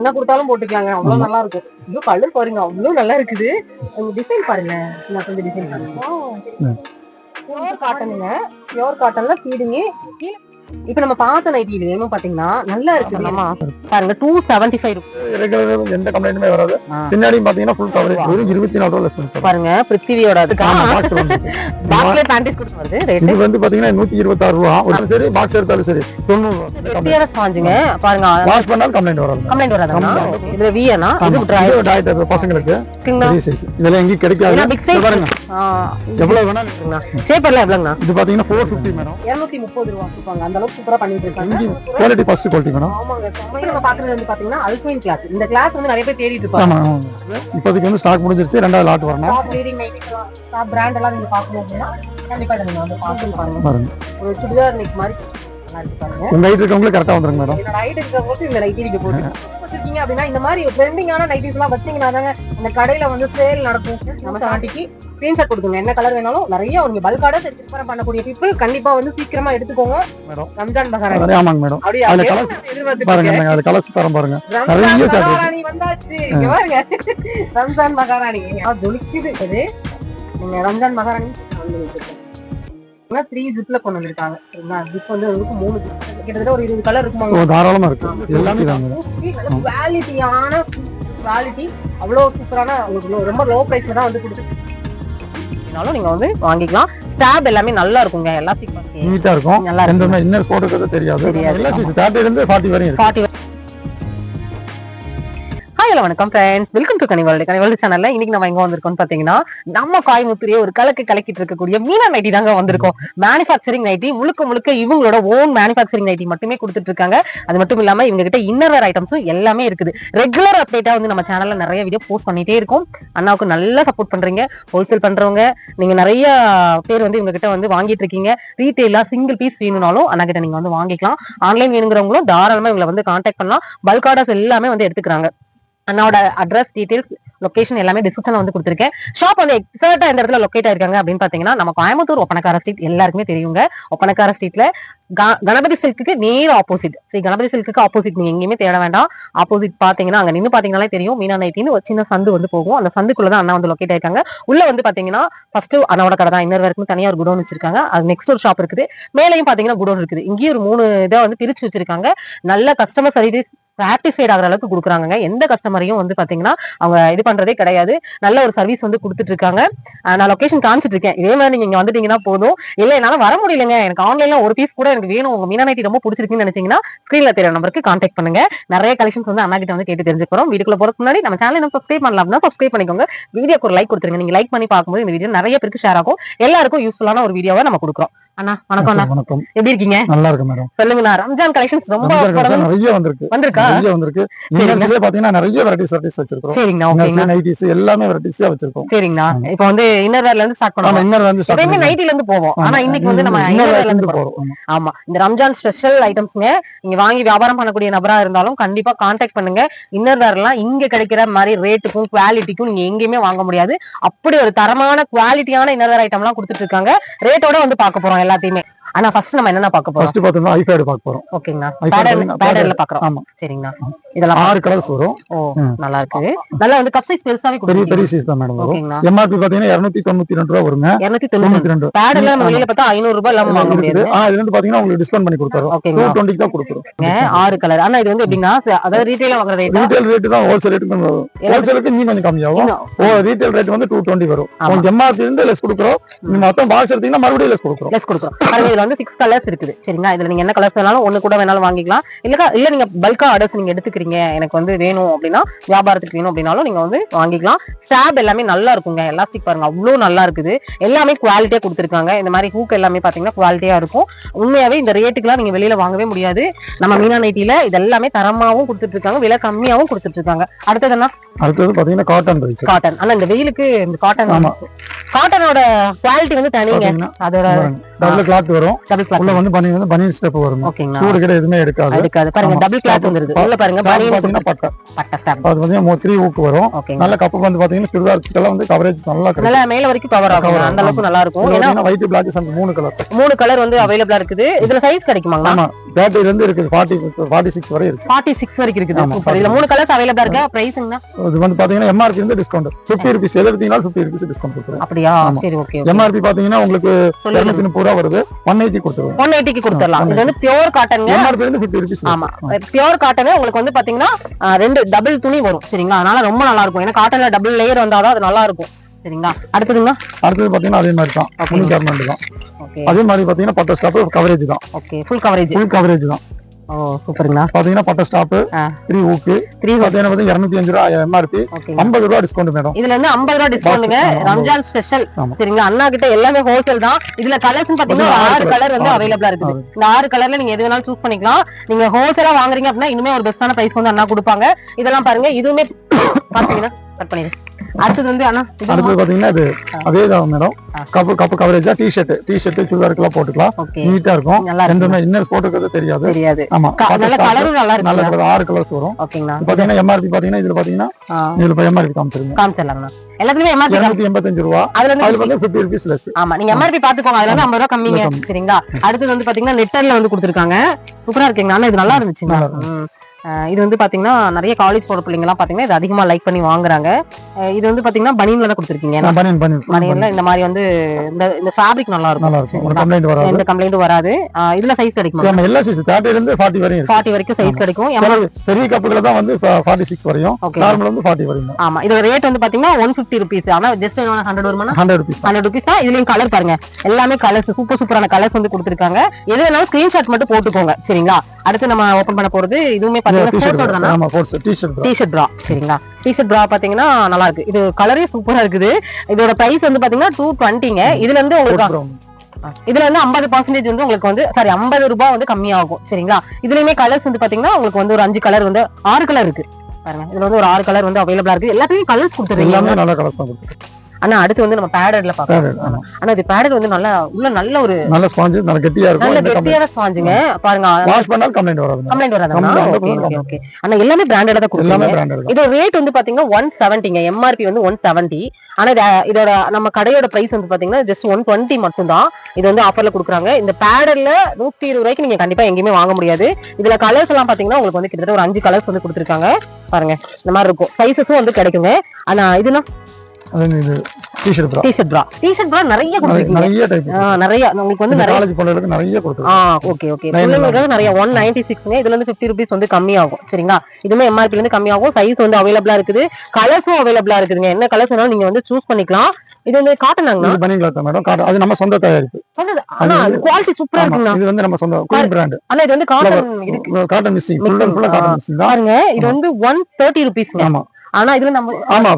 என்ன கொடுத்தாலும் போட்டுக்கலாங்க. அவ்வளவு நல்லா இருக்கும் இது கலர் பாருங்க. அவ்வளவு நல்லா இருக்குது உங்க டிசைன் பாருங்க. நான் கொஞ்சம் டிசைன் பாருங்க பியோர் காட்டனுங்க பியோர் காட்டன்ல ஃபீடிங்க இப்ப நம்ம பார்த்த நைட்டி இது வேணும் பாத்தீங்கன்னா நல்லா இருக்கு. நம்ம பாருங்க டூ செவன்டி ஃபைவ் ரெகுலர் எந்த கம்ப்ளைண்ட்டுமே வராது. பின்னாடியும் பாத்தீங்கன்னா ஃபுல் கவரேஜ் இருபத்தி நாலு ரூபா பாருங்க பிருத்திவியோட அதுக்கா பாக்ஸ்ல பேண்டிஸ் கொடுத்து வருது இது வந்து பாத்தீங்கன்னா நூத்தி இருபத்தாறு ரூபா. ஒரு சரி பாக்ஸ் எடுத்தாலும் சரி. தொண்ணூறு ரூபா. ஸ்பாஞ்சுங்க பாருங்க வாஷ் பண்ணாலும் கம்ப்ளைண்ட் வராது. கம்ப்ளைண்ட் வராதுங்களா இதுல வியனா இது இது diet பசங்களுக்கு. இதெல்லாம் எங்கேயும் கிடைக்காது. பாருங்க. எவ்வளவு வேணாலும் ஷேப்பர்ல எவ்வளவுங்கண்ணா? இது பாத்தீங்கன்னா ஃபோர் ஃபிஃப்டி மேடம். இருநூத்தி முப்பது ரூபா கொடுப்பாங்க. அந்த அளவுக்கு சூப்பரா பண்ணிட்டு இருக்காங்க. குவாலிட்டி ஃபர்ஸ்ட் குவாலிட்டி மேடம் ஆமாங்க. நம்ம பாக்குறது வந்து பாத்தீங்கன்னா அல்பைன் கிளாஸ் இந்த கிளாஸ் வந்து நிறைய பேர் தேடிட்டு இருப்பாங்க. இப்போதைக்கு வந்து ஸ்டாக் முடிஞ்சிருச்சு. ரெண்டாவது லாட் வரணும் top leading night top brand எல்லாம் நீங்க பாக்கணும் அப்படின்னா கண்டிப்பா இதை நீங்க வந்து பார்த்து பாருங்க. ஒரு சுடிதார் நைட் மாதிரி. உங்க ஹைட் இருக்கவங்களுக்கு கரெக்டா வந்துருங்க மேடம் என்னோட ஹைட் இருக்கிற போது இந்த நைட்டி நீங்க போட்டு வச்சிருக்கீங்க அப்படின்னா இந்த மாதிரி ட்ரெண்டிங்கான நைட்டிஸ் எல்லாம் வச்சீங்கன்னா தாங்க இந்த கடையில வந்து சேல் நடக்கும். நம்ம சாட்டிக்கு ஸ்கிரீன்ஷாட் கொடுக்குங்க என்ன கலர் வேணாலும் நிறைய நீங்க பல்க் ஆர்டர் விற்பனை பண்ணக்கூடிய பீப்புள் கண்டிப்பா வந்து சீக்கிரமா எடுத்துக்கோங்க. ரம்ஜான் பகாராணி ஆமாங்க மேடம் அப்படியே? அதுல எதிர்பார்த்துட்டு பாருங்க அது கலர்ஸ் தரம் பாருங்க. நிறைய வந்தாச்சு. இங்க பாருங்க. ரம்ஜான் மகாராணி ஆ, ஜொலிக்குது இது நீங்க ரம்ஜான் மகாராணி த்ரீ ஜிப்ல கொண்டு வந்திருக்காங்க. சரிங்களா? ஜிப் வந்து உங்களுக்கு மூணு. கிட்டத்தட்ட ஒரு இருபது கலர் ஓ, இருக்குமாங்க தாராளமா இருக்கு. எல்லாமே குவாலிட்டியான குவாலிட்டி அவ்வளோ சூப்பரான உங்களுக்கு ரொம்ப லோ பிரைஸ்ல தான் வந்து கொடுத்து நீங்க வந்து வாங்கிக்கலாம். ஸ்டாப் எல்லாமே நல்லா இருக்குங்க. எலாஸ்டிக் நீட்டா இருக்கும். நல்லா இருக்கும் இன்னர் போட்டுக்கிறது தெரியாது. தெரியாது. எல்லா இருந்து ஃபார்ட்டி வரையும் ஃபார்ட்டி ஹாய் ஹலோ வணக்கம் ஃப்ரெண்ட்ஸ் வெல்கம் டு கனிவாளி கனிவாளி சேனல்ல இன்னைக்கு நம்ம எங்க வந்திருக்கோம் பாத்தீங்கன்னா நம்ம கோயம்புத்தூரே ஒரு கலக்கு கலக்கிட்டு இருக்கக்கூடிய மீனா நைட்டி தாங்க வந்திருக்கோம். மேனுஃபேக்சரிங் நைட்டி முழுக்க முழுக்க இவங்களோட ஓன் மேனுஃபேக்சரிங் நைட்டி மட்டுமே கொடுத்துட்டு இருக்காங்க. அது மட்டும் இல்லாம இவங்க கிட்ட இன்னர்வேர் ஐட்டம்ஸும் எல்லாமே இருக்குது. ரெகுலர் அப்டேட்டா வந்து நம்ம சேனல்ல நிறைய வீடியோ போஸ்ட் பண்ணிட்டே இருக்கோம். அண்ணாவுக்கு நல்லா சப்போர்ட் பண்றீங்க. ஹோல்சேல் பண்றவங்க நீங்க நிறைய பேர் வந்து இவங்க கிட்ட வந்து வாங்கிட்டு இருக்கீங்க. ரீட்டெயிலா சிங்கிள் பீஸ் வேணும்னாலும் அண்ணா கிட்ட நீங்க வந்து வாங்கிக்கலாம். ஆன்லைன் வேணுங்கிறவங்களும் தாராளமா இவங்களை வந்து கான்டாக்ட் பண்ணலாம். பல்க் ஆர்டர்ஸ் எல்லாமே வந்து எடுத்துக்கிறாங்க. அண்ணாவோட அட்ரஸ் டீடைல்ஸ் லொகேஷன் எல்லாமே டிஸ்கிரிப்ஷன்ல வந்து கொடுத்துருக்கேன். ஷாப் வந்து எக்ஸாக்டா இந்த இடத்துல லொக்கேட் ஆயிருக்காங்க அப்படின்னு பாத்தீங்கன்னா நம்ம கோயம்புத்தூர் ஒப்பனக்கார ஸ்ட்ரீட் எல்லாருக்குமே தெரியுங்க. ஒப்பனக்கார ஸ்ட்ரீட்ல கணபதி சில்க்கு நேர் ஆப்போசிட் சரி கணபதி சில்க்குக்கு ஆப்போசிட் நீங்க எங்கேயுமே தேட வேண்டாம். ஆப்போசிட் பாத்தீங்கன்னா அங்க நின்று பாத்தீங்கன்னாலே தெரியும். மீனா நைட்டின்னு ஒரு சின்ன சந்து வந்து போகும். அந்த சந்துக்குள்ள தான் அண்ணா வந்து லொக்கேட் ஆயிருக்காங்க. உள்ள வந்து பாத்தீங்கன்னா ஃபர்ஸ்ட் அண்ணாவோட கடை தான். இன்னொரு வரைக்கும் தனியா ஒரு குடோன் வச்சிருக்காங்க. அது நெக்ஸ்ட் ஒரு ஷாப் இருக்குது. மேலையும் பாத்தீங்கன்னா குடோன் இருக்குது. இங்கேயும் ஒரு மூணு இதை வந்து பிரிச்சு வச்சிருக்காங்க. நல்ல கஸ்டமர் சர்வீஸ் சாட்டிஸ்ஃபைட் ஆகிற அளவுக்கு கொடுக்குறாங்க எந்த கஸ்டமரையும் வந்து பாத்தீங்கன்னா அவங்க இது பண்றதே கிடையாது. நல்ல ஒரு சர்வீஸ் வந்து கொடுத்துட்டு இருக்காங்க நான் லொக்கேஷன் காமிச்சிட்டு இருக்கேன் இதே மாதிரி நீங்க வந்துட்டீங்கன்னா போதும். இல்ல என்னால வர முடியலங்க. எனக்கு ஆன்லைன்ல ஒரு பீஸ் கூட எனக்கு வேணும். உங்க மீனா நைட்டி ரொம்ப பிடிச்சிருக்குன்னு நினைச்சீங்கன்னா ஸ்கிரீன்ல தெரிய நம்பருக்கு கான்டாக்ட் பண்ணுங்க. நிறைய கலெக்ஷன்ஸ் வந்து அண்ணா கிட்ட வந்து கேட்டு தெரிஞ்சுக்கிறோம். வீடியோக்குள்ள போறதுக்கு முன்னாடி நம்ம சேனல் இன்னும் சப்ஸ்கிரைப் பண்ணலாம் அப்படின்னா சப்ஸ்கிரைப் பண்ணிக்கோங்க. வீடியோக்கு ஒரு லைக் கொடுத்துருங்க. நீங்க லைக் பண்ணி பார்க்கும்போது இந்த வீடியோ நிறைய பேருக்கு ஷேர் ஆகும். எல்லாருக்கும் யூஸ்ஃபுல்லான ஒரு வீடியோவை நம்ம கொடுக்குறோம். அண்ணா வணக்கம் அண்ணா வணக்கம். எப்படி இருக்கீங்க? நல்லா இருக்கு மேடம். சொல்லுங்கண்ணா ரம்ஜான் கலெக்ஷன்ஸ் ரொம்ப நிறைய வந்திருக்கு. வந்திருக்கா? நிறைய வந்திருக்கு. நீங்க பாத்தீங்கன்னா நிறைய வெரைட்டிஸ் வெரைட்டிஸ் வச்சிருக்கோம் சரிங்கண்ணா ஓகேங்கண்ணா. நைட்டிஸ் எல்லாமே வெரைட்டிஸா வச்சிருக்கோம். சரிங்கண்ணா. இப்போ வந்து இன்னர் வேர்ல இருந்து ஸ்டார்ட் பண்ணுவோம் இன்னர் வந்து start எப்பயுமே பண்ணிக்கலாம். நைட்டில இருந்து போவோம். ஆனா இன்னைக்கு வந்து நம்ம இருந்து போறோம். ஆமா. இந்த ரம்ஜான் ஸ்பெஷல் ஐட்டம்ஸ்ங்க நீங்க வாங்கி வியாபாரம் பண்ணக்கூடிய நபரா இருந்தாலும் கண்டிப்பா கான்டாக்ட் பண்ணுங்க. இன்னர் வேர் எல்லாம் இங்க கிடைக்கிற மாதிரி ரேட்டுக்கும் குவாலிட்டிக்கும் நீங்க எங்கேயுமே வாங்க முடியாது. அப்படி ஒரு தரமான குவாலிட்டியான இன்னர் வேர் ஐட்டம் எல்லாம் கொடுத்துட்டு இருக்காங்க. ரேட்டோட வந்து பார்க்க போறோம் எல்லாத்தையுமே ஆனா ஃபர்ஸ்ட் நம்ம என்னென்ன பார்க்க போறோம்? ஃபர்ஸ்ட் பாத்தீங்கன்னா ஐபேட் பார்க்க போறோம். ஓகேங்கண்ணா iPad பேடர் பாத்தீங்கன்னா பேடர்ல பாக்குறோம் ஆமா. சரிங்கண்ணா இதெல்லாம் ஆறு கலர்ஸ் வரும். ஓ. நல்லா இருக்கு நல்லா வந்து கப் சைஸ் பெருசாவே பெரிய பெரிய சைஸ் தான் மேடம் வரும். எம்ஆர்பி பாத்தீங்கன்னா இருநூத்தி தொண்ணூத்தி ரெண்டு ரூபா வருங்க. இருநூத்தி தொண்ணூத்தி தொண்ணூத்தி ரெண்டு. பேடர்ல நம்ம வெளியில பார்த்தா ஐநூறு ரூபாய் இல்லாம வாங்க முடியாது. ஆனா இது வந்து பாத்தீங்கன்னா உங்களுக்கு டிஸ்கவுண்ட் பண்ணி கொடுத்துறோம். டூ ஓகேங்களா டுவெண்ட்டிக்கு தான் கொடுக்குறோம். ஆறு கலர் ஆனா இது வந்து எப்படின்னா அதாவது ரீட்டைல வாங்குற ரேட் ரீட்டைல் ரேட் தான் ஹோல்சேல் ரேட்டுக்கு ஹோல்சேலுக்கு இன்னும் கொஞ்சம் கம்மியாகும் ஓ ரீட்டைல் ரேட் வந்து டூ டுவெண்ட்டி வரும். ஆமா. உங்களுக்கு எம்ஆர்பி இருந்து லெஸ் கொடுக்குறோம். நீங்க மொத்தம் பாக்ஸ் எடுத்தீங்கன்னா மறுபடியும் லெஸ் கொடுக்குறோம். லெஸ் கொடுக்குறோம். இதுல வந்து சிக்ஸ் கலர்ஸ் இருக்குது. சரிங்களா? இதுல நீங்க என்ன கலர்ஸ் வேணாலும் ஒண்ணு கூட வேணாலும் வாங்கிக்கலாம். இல்ல இல்ல நீங்க பல்கா ஆர்டர்ஸ் நீங்க எடுத்துக்கிறீங்க எனக்கு வந்து வேணும் அப்படின்னா வியாபாரத்துக்கு வேணும் அப்படின்னாலும் நீங்க வந்து வாங்கிக்கலாம். ஸ்டாப் எல்லாமே நல்லா இருக்குங்க. எலாஸ்டிக் பாருங்க அவ்வளவு நல்லா இருக்குது. எல்லாமே குவாலிட்டியா கொடுத்துருக்காங்க. இந்த மாதிரி ஹூக் எல்லாமே பாத்தீங்கன்னா குவாலிட்டியா இருக்கும். உண்மையாவே இந்த ரேட்டுக்குலாம் நீங்க வெளியில வாங்கவே முடியாது. நம்ம மீனா நைட்டில இது எல்லாமே தரமாவும் கொடுத்துட்டு இருக்காங்க விலை கம்மியாவும் கொடுத்துட்டு இருக்காங்க. அடுத்தது என்ன? அடுத்தது பாத்தீங்கன்னா காட்டன் ரைஸ் காட்டன் ஆனா இந்த வெயிலுக்கு இந்த காட்டன் ஆமா. காட்டனோட குவாலிட்டி வந்து தனிங்க. அதோட டபுள் கிளாத் வரும். டபுள் உள்ள கிளாத் வந்து பனி வந்து பனியன் ஸ்டெப் வரும் ஓகேங்களா? சூடு கிட்ட எதுவுமே எடுக்காது. அதுக்கு பாருங்க. டபுள் கிளாத் வந்துருது. உள்ள பாருங்க பனியன் பாத்தீங்கன்னா பட்டை. பட்டை ஸ்டாப் அது வந்து த்ரீ ஊக்கு வரும். ஓகேங்க. நல்ல கப்பு வந்து பாத்தீங்கன்னா சுடிதார் எல்லாம் வந்து கவரேஜ் நல்லா கிடைக்கும். நல்லா மேல வரைக்கும் கவர் ஆகும். அந்த அளவுக்கு நல்லா இருக்கும். ஏன்னா ஒயிட் பிளாக் மூணு கலர் மூணு கலர் வந்து அவைலபிளா இருக்குது. இதுல சைஸ் கிடைக்குமாங்களா ஆமா. இருந்து இருக்குது. ஃபார்ட்டி ஃபார்ட்டி சிக்ஸ் வரை இருக்கு. ஃபார்ட்டி சிக்ஸ் வரைக்கும் இருக்குது. சூப்பர் இதுல மூணு கலர்ஸ் அவைலபிளா இருக்கா? பிரைஸுங்கண்ணா இது வந்து பாத்தீங்கன்னா எம்ஆர்பி வந்து டிஸ்கவுண்ட் ஃபிஃப்டி ருபீஸ் எது எடுத்தீங்கன்னா ஃபிஃப்டி ருபீஸ் டிஸ்கவுண்ட் கொடுத்துருவோம். அப்படியா. சரி ஓகே எம்ஆர்பி பாத்தீங்கன்னா உங்களுக்கு இருநூத்தி முப்பது ரூபா வருது. ஒன் எயிட்டி கொடுத்துருவோம். ஒன் எயிட்டிக்கு கொடுத்துடலாம். இது வந்து பியோர் காட்டனுங்க எம்ஆர்பி வந்து ஃபிஃப்டி ருபீஸ் ஆமா. பியோர் காட்டன் உங்களுக்கு வந்து பாத்தீங்கன்னா ஆ, ரெண்டு டபுள் துணி வரும். சரிங்களா? அதனால ரொம்ப நல்லா இருக்கும். ஏன்னா காட்டன்ல டபுள் லேயர் வந்தாதான் அது நல்லா இருக்கும். சரிங்களா? அடுத்ததுங்க அடுத்தது பாத்தீங்கன்னா அதே மாதிரி தான். ஃபுல் கவர்மெண்ட் தான். ஓகே. அதே மாதிரி பாத்தீங்கன்னா பட்ட ஸ்டாப் கவரேஜ் தான். Okay. Full coverage full coverage தான். ஓ பாத்தீங்கன்னா பட்ட ஸ்டாப். த்ரீ ஊக்கு த்ரீ பாத்தீங்கன்னா வந்து இருநூத்தி அஞ்சு ரூபா எம்ஆர்பி ஓகே ஐம்பது ரூபா டிஸ்கவுண்ட் மேடம் இதுல இருந்து ஐம்பது ரூபா டிஸ்கவுண்ட்டுங்க ஆமா. ரம்ஜான் ஸ்பெஷல். சரிங்களா? அண்ணா கிட்ட எல்லாமே ஹோல்சேல் தான். இதுல கலர்ஸ் பாத்தீங்கன்னா ஆறு. கலர் வந்து. அவைலபிளா இருக்குது. இந்த ஆறு கலர்ல நீங்க எது வேணாலும் சூஸ் பண்ணிக்கலாம். நீங்க ஹோல்சேலா வாங்குறீங்க அப்படின்னா இனிமே ஒரு பெஸ்டான பிரைஸ் வந்து அண்ணா கொடுப்பாங்க. இதெல்லாம் பாருங்க. இதுவுமே பாத்தீங்கன்னா கட் பண்ணிடு. அடுத்தது வந்து அண்ணா அடுத்தது பாத்தீங்கன்னா இது அதே தான் மேடம். கப்பு கப்பு கவரேஜா டி ஷர்ட் டி ஷர்ட் சுடிதாருக்குலாம் போட்டுக்கலாம். நீட்டா இருக்கும். நல்லா இருக்கு ரெண்டுமே இன்னர்ஸ் போட்டுக்கிறது தெரியாது. தெரியாது. ஆமா நல்ல கலரும் நல்லா நல்ல இருக்கு colour, ஆறு கலர்ஸ் வரும். ஓகேங்கண்ணா இது பாத்தீங்கன்னா எம்ஆர்பி பாத்தீங்கன்னா இதுல பாத்தீங்கன்னா இதுல எம்ஆர்பி காமிச்சிருங்க. காமிச்சிடலாங்கண்ணா எல்லாத்துலயுமே எம்ஆர்பி எண்பத்தஞ்சு ரூபா. அதுல வந்து பிப்டி ருபீஸ் லெஸ் ஆமா நீங்க எம்ஆர்பி பாத்துக்கோங்க அதுல இருந்து ஐம்பது ரூபா கம்மிங்க. கம்மி. சரிங்களா? அடுத்தது வந்து பாத்தீங்கன்னா நெட்டர்ல வந்து கொடுத்துருக்காங்க. சூப்பரா இருக்கீங்க ஆனா இது நல்லா நல்லா. அஹ் இது வந்து பாத்தீங்கன்னா நிறைய காலேஜ் போற பிள்ளைங்க எல்லாம் பாத்தீங்கன்னா இது அதிகமா லைக் பண்ணி வாங்குறாங்க. இது வந்து பாத்தீங்கன்னா பனியன்ல தான் கொடுத்துருக்கீங்க. பனியன் பனியன் பனியன்ல இந்த மாதிரி வந்து இந்த இந்த ஃபேப்ரிக் நல்லா இருக்கும் நல்லா இருக்கும் ஒரு சரிங்களா? கம்ப்ளைண்ட் வராது. எந்த இதுல சைஸ் கிடைக்குமா? எல்லா சைஸ் தேர்ட்டில இருந்து ஃபார்ட்டி வரையும் இருக்கு. ஃபார்ட்டி வரைக்கும் சைஸ் கிடைக்கும். பெரிய கப்புகளை தான் வந்து ஃபார்ட்டி சிக்ஸ் வரையும். ஓகே நார்மல் வந்து ஃபார்ட்டி வரையும். ஆமா. இதோட ரேட் வந்து பாத்தீங்கன்னா ஒன் பிப்டி ருபீஸ் ஆனா ஜஸ்ட் ஹண்ட்ரட் வருமானா? ஹண்ட்ரட் ருபீஸ் ஹண்ட்ரட் ருபீஸ் தான். இதுலயும் கலர் பாருங்க. எல்லாமே கலர்ஸ் சூப்பர் சூப்பரான கலர்ஸ் வந்து கொடுத்துருக்காங்க. எது வேணாலும் ஸ்கிரீன்ஷாட் மட்டும் போட்டுக்கோங்க. சரிங்களா? அடுத்து நம்ம ஓபன் பண்ண போறது இதுவுமே பாத்தீங்கன்னா ஆமா ஷர்ட் டிஷர்ட் ப்ரா சரிங்களா? டிஷர்ட் ப்ரா பாத்தீங்கன்னா நல்லா இருக்கு. இது கலரே சூப்பரா இருக்குது. இதோட பிரைஸ் வந்து பாத்தீங்கன்னா டூ டுவெண்ட்டிங்க இதுல இருந்து உங்களுக்கு இதுல இருந்து ஐம்பது பர்சன்டேஜ் வந்து உங்களுக்கு வந்து சாரி ஐம்பது ரூபாய் வந்து கம்மியாகும் சரிங்களா? இதுலயுமே கலர்ஸ் வந்து பாத்தீங்கன்னா உங்களுக்கு வந்து ஒரு அஞ்சு கலர் வந்து ஆறு கலர் இருக்கு. பாருங்க. இதுல வந்து ஒரு ஆறு கலர் வந்து அவைலபிளா இருக்கு. எல்லாத்துலயும் கலர்ஸ் கொடுத்துருக்கீங்க ஆனா அடுத்து வந்து நம்ம பேடட்ல பாக்கலாம். ஆனா இது பேடட் வந்து நல்லா உள்ள நல்ல ஒரு நல்ல ஸ்பாஞ்சு நல்ல கெட்டியா இருக்கும். நல்ல கெட்டியான ஸ்பாஞ்சுங்க பாருங்க வாஷ் பண்ணாலும் கம்ப்ளைண்ட் வராது ஓகே வராது, ஓகே ஓகே ஆனா எல்லாமே பிராண்டடா தான் கொடுக்குறீங்க இதோட ரேட் வந்து பாத்தீங்கன்னா ஒன் செவன்ட்டிங்க எம்ஆர்பி வந்து ஒன் செவன்ட்டி ஆனா இது, அஹ், இதோட நம்ம கடையோட பிரைஸ் வந்து பாத்தீங்கன்னா ஜஸ்ட் ஒன் டுவெண்ட்டி மட்டும் தான் இது வந்து ஆஃபர்ல கொடுக்குறாங்க. இந்த பேடர்ல நூத்தி இருபது ரூபாய்க்கு நீங்க கண்டிப்பா எங்கேயுமே வாங்க முடியாது. இதுல கலர்ஸ் எல்லாம் பாத்தீங்கன்னா உங்களுக்கு வந்து கிட்டத்தட்ட ஒரு அஞ்சு கலர்ஸ் வந்து கொடுத்துருக்காங்க. பாருங்க இந்த மாதிரி இருக்கும். சைசஸும் வந்து கிடைக்குங்க. ஆனா இதுனா இது ப்ரா டிஷர்ட் ப்ரா டிஷர்ட் ப்ரா நிறைய கொடுத்துருக்கீங்க. நிறைய டைப் ஆஹ், நிறைய. உங்களுக்கு வந்து நிறைய காலேஜ் பிள்ளைகளுக்கு நிறைய ஆ ஓகே ஓகே பிள்ளைங்களுக்கு நிறைய. ஒன் நைன்டி சிக்ஸ்ங்க இதுல இருந்து ஃபிஃப்டி ருபீஸ் வந்து கம்மியாகும். சரிங்களா? இதுவுமே எம்ஆர்பி இருந்து கம்மியாகும். சைஸ் வந்து அவைலபிளா இருக்குது. கலர்ஸும் அவைலபிளா இருக்குதுங்க. என்ன கலர்ஸ் வேணாலும் நீங்க வந்து சூஸ் பண்ணிக்கலாம். இது வந்து காட்டனாங்கண்ணா இது பனியன் கிளாத் மேடம் காட்டன் அது நம்ம சொந்த தயாரிப்பு. சொன்னது ஆனா அது குவாலிட்டி சூப்பரா ஆமா. இருக்குங்கண்ணா இது வந்து நம்ம சொந்த குயின் பிராண்ட் ஆனா இது வந்து காட்டன் இருக்கு. காட்டன் மிஸ்ஸிங் ஃபுல்லா காட்டன் மிஸ்ஸிங் பாருங்க. இது வந்து ஒன் தேர்ட்டி ருபீஸ்ங்க ஆமா. ஆனா இதுல நம்ம ஆமா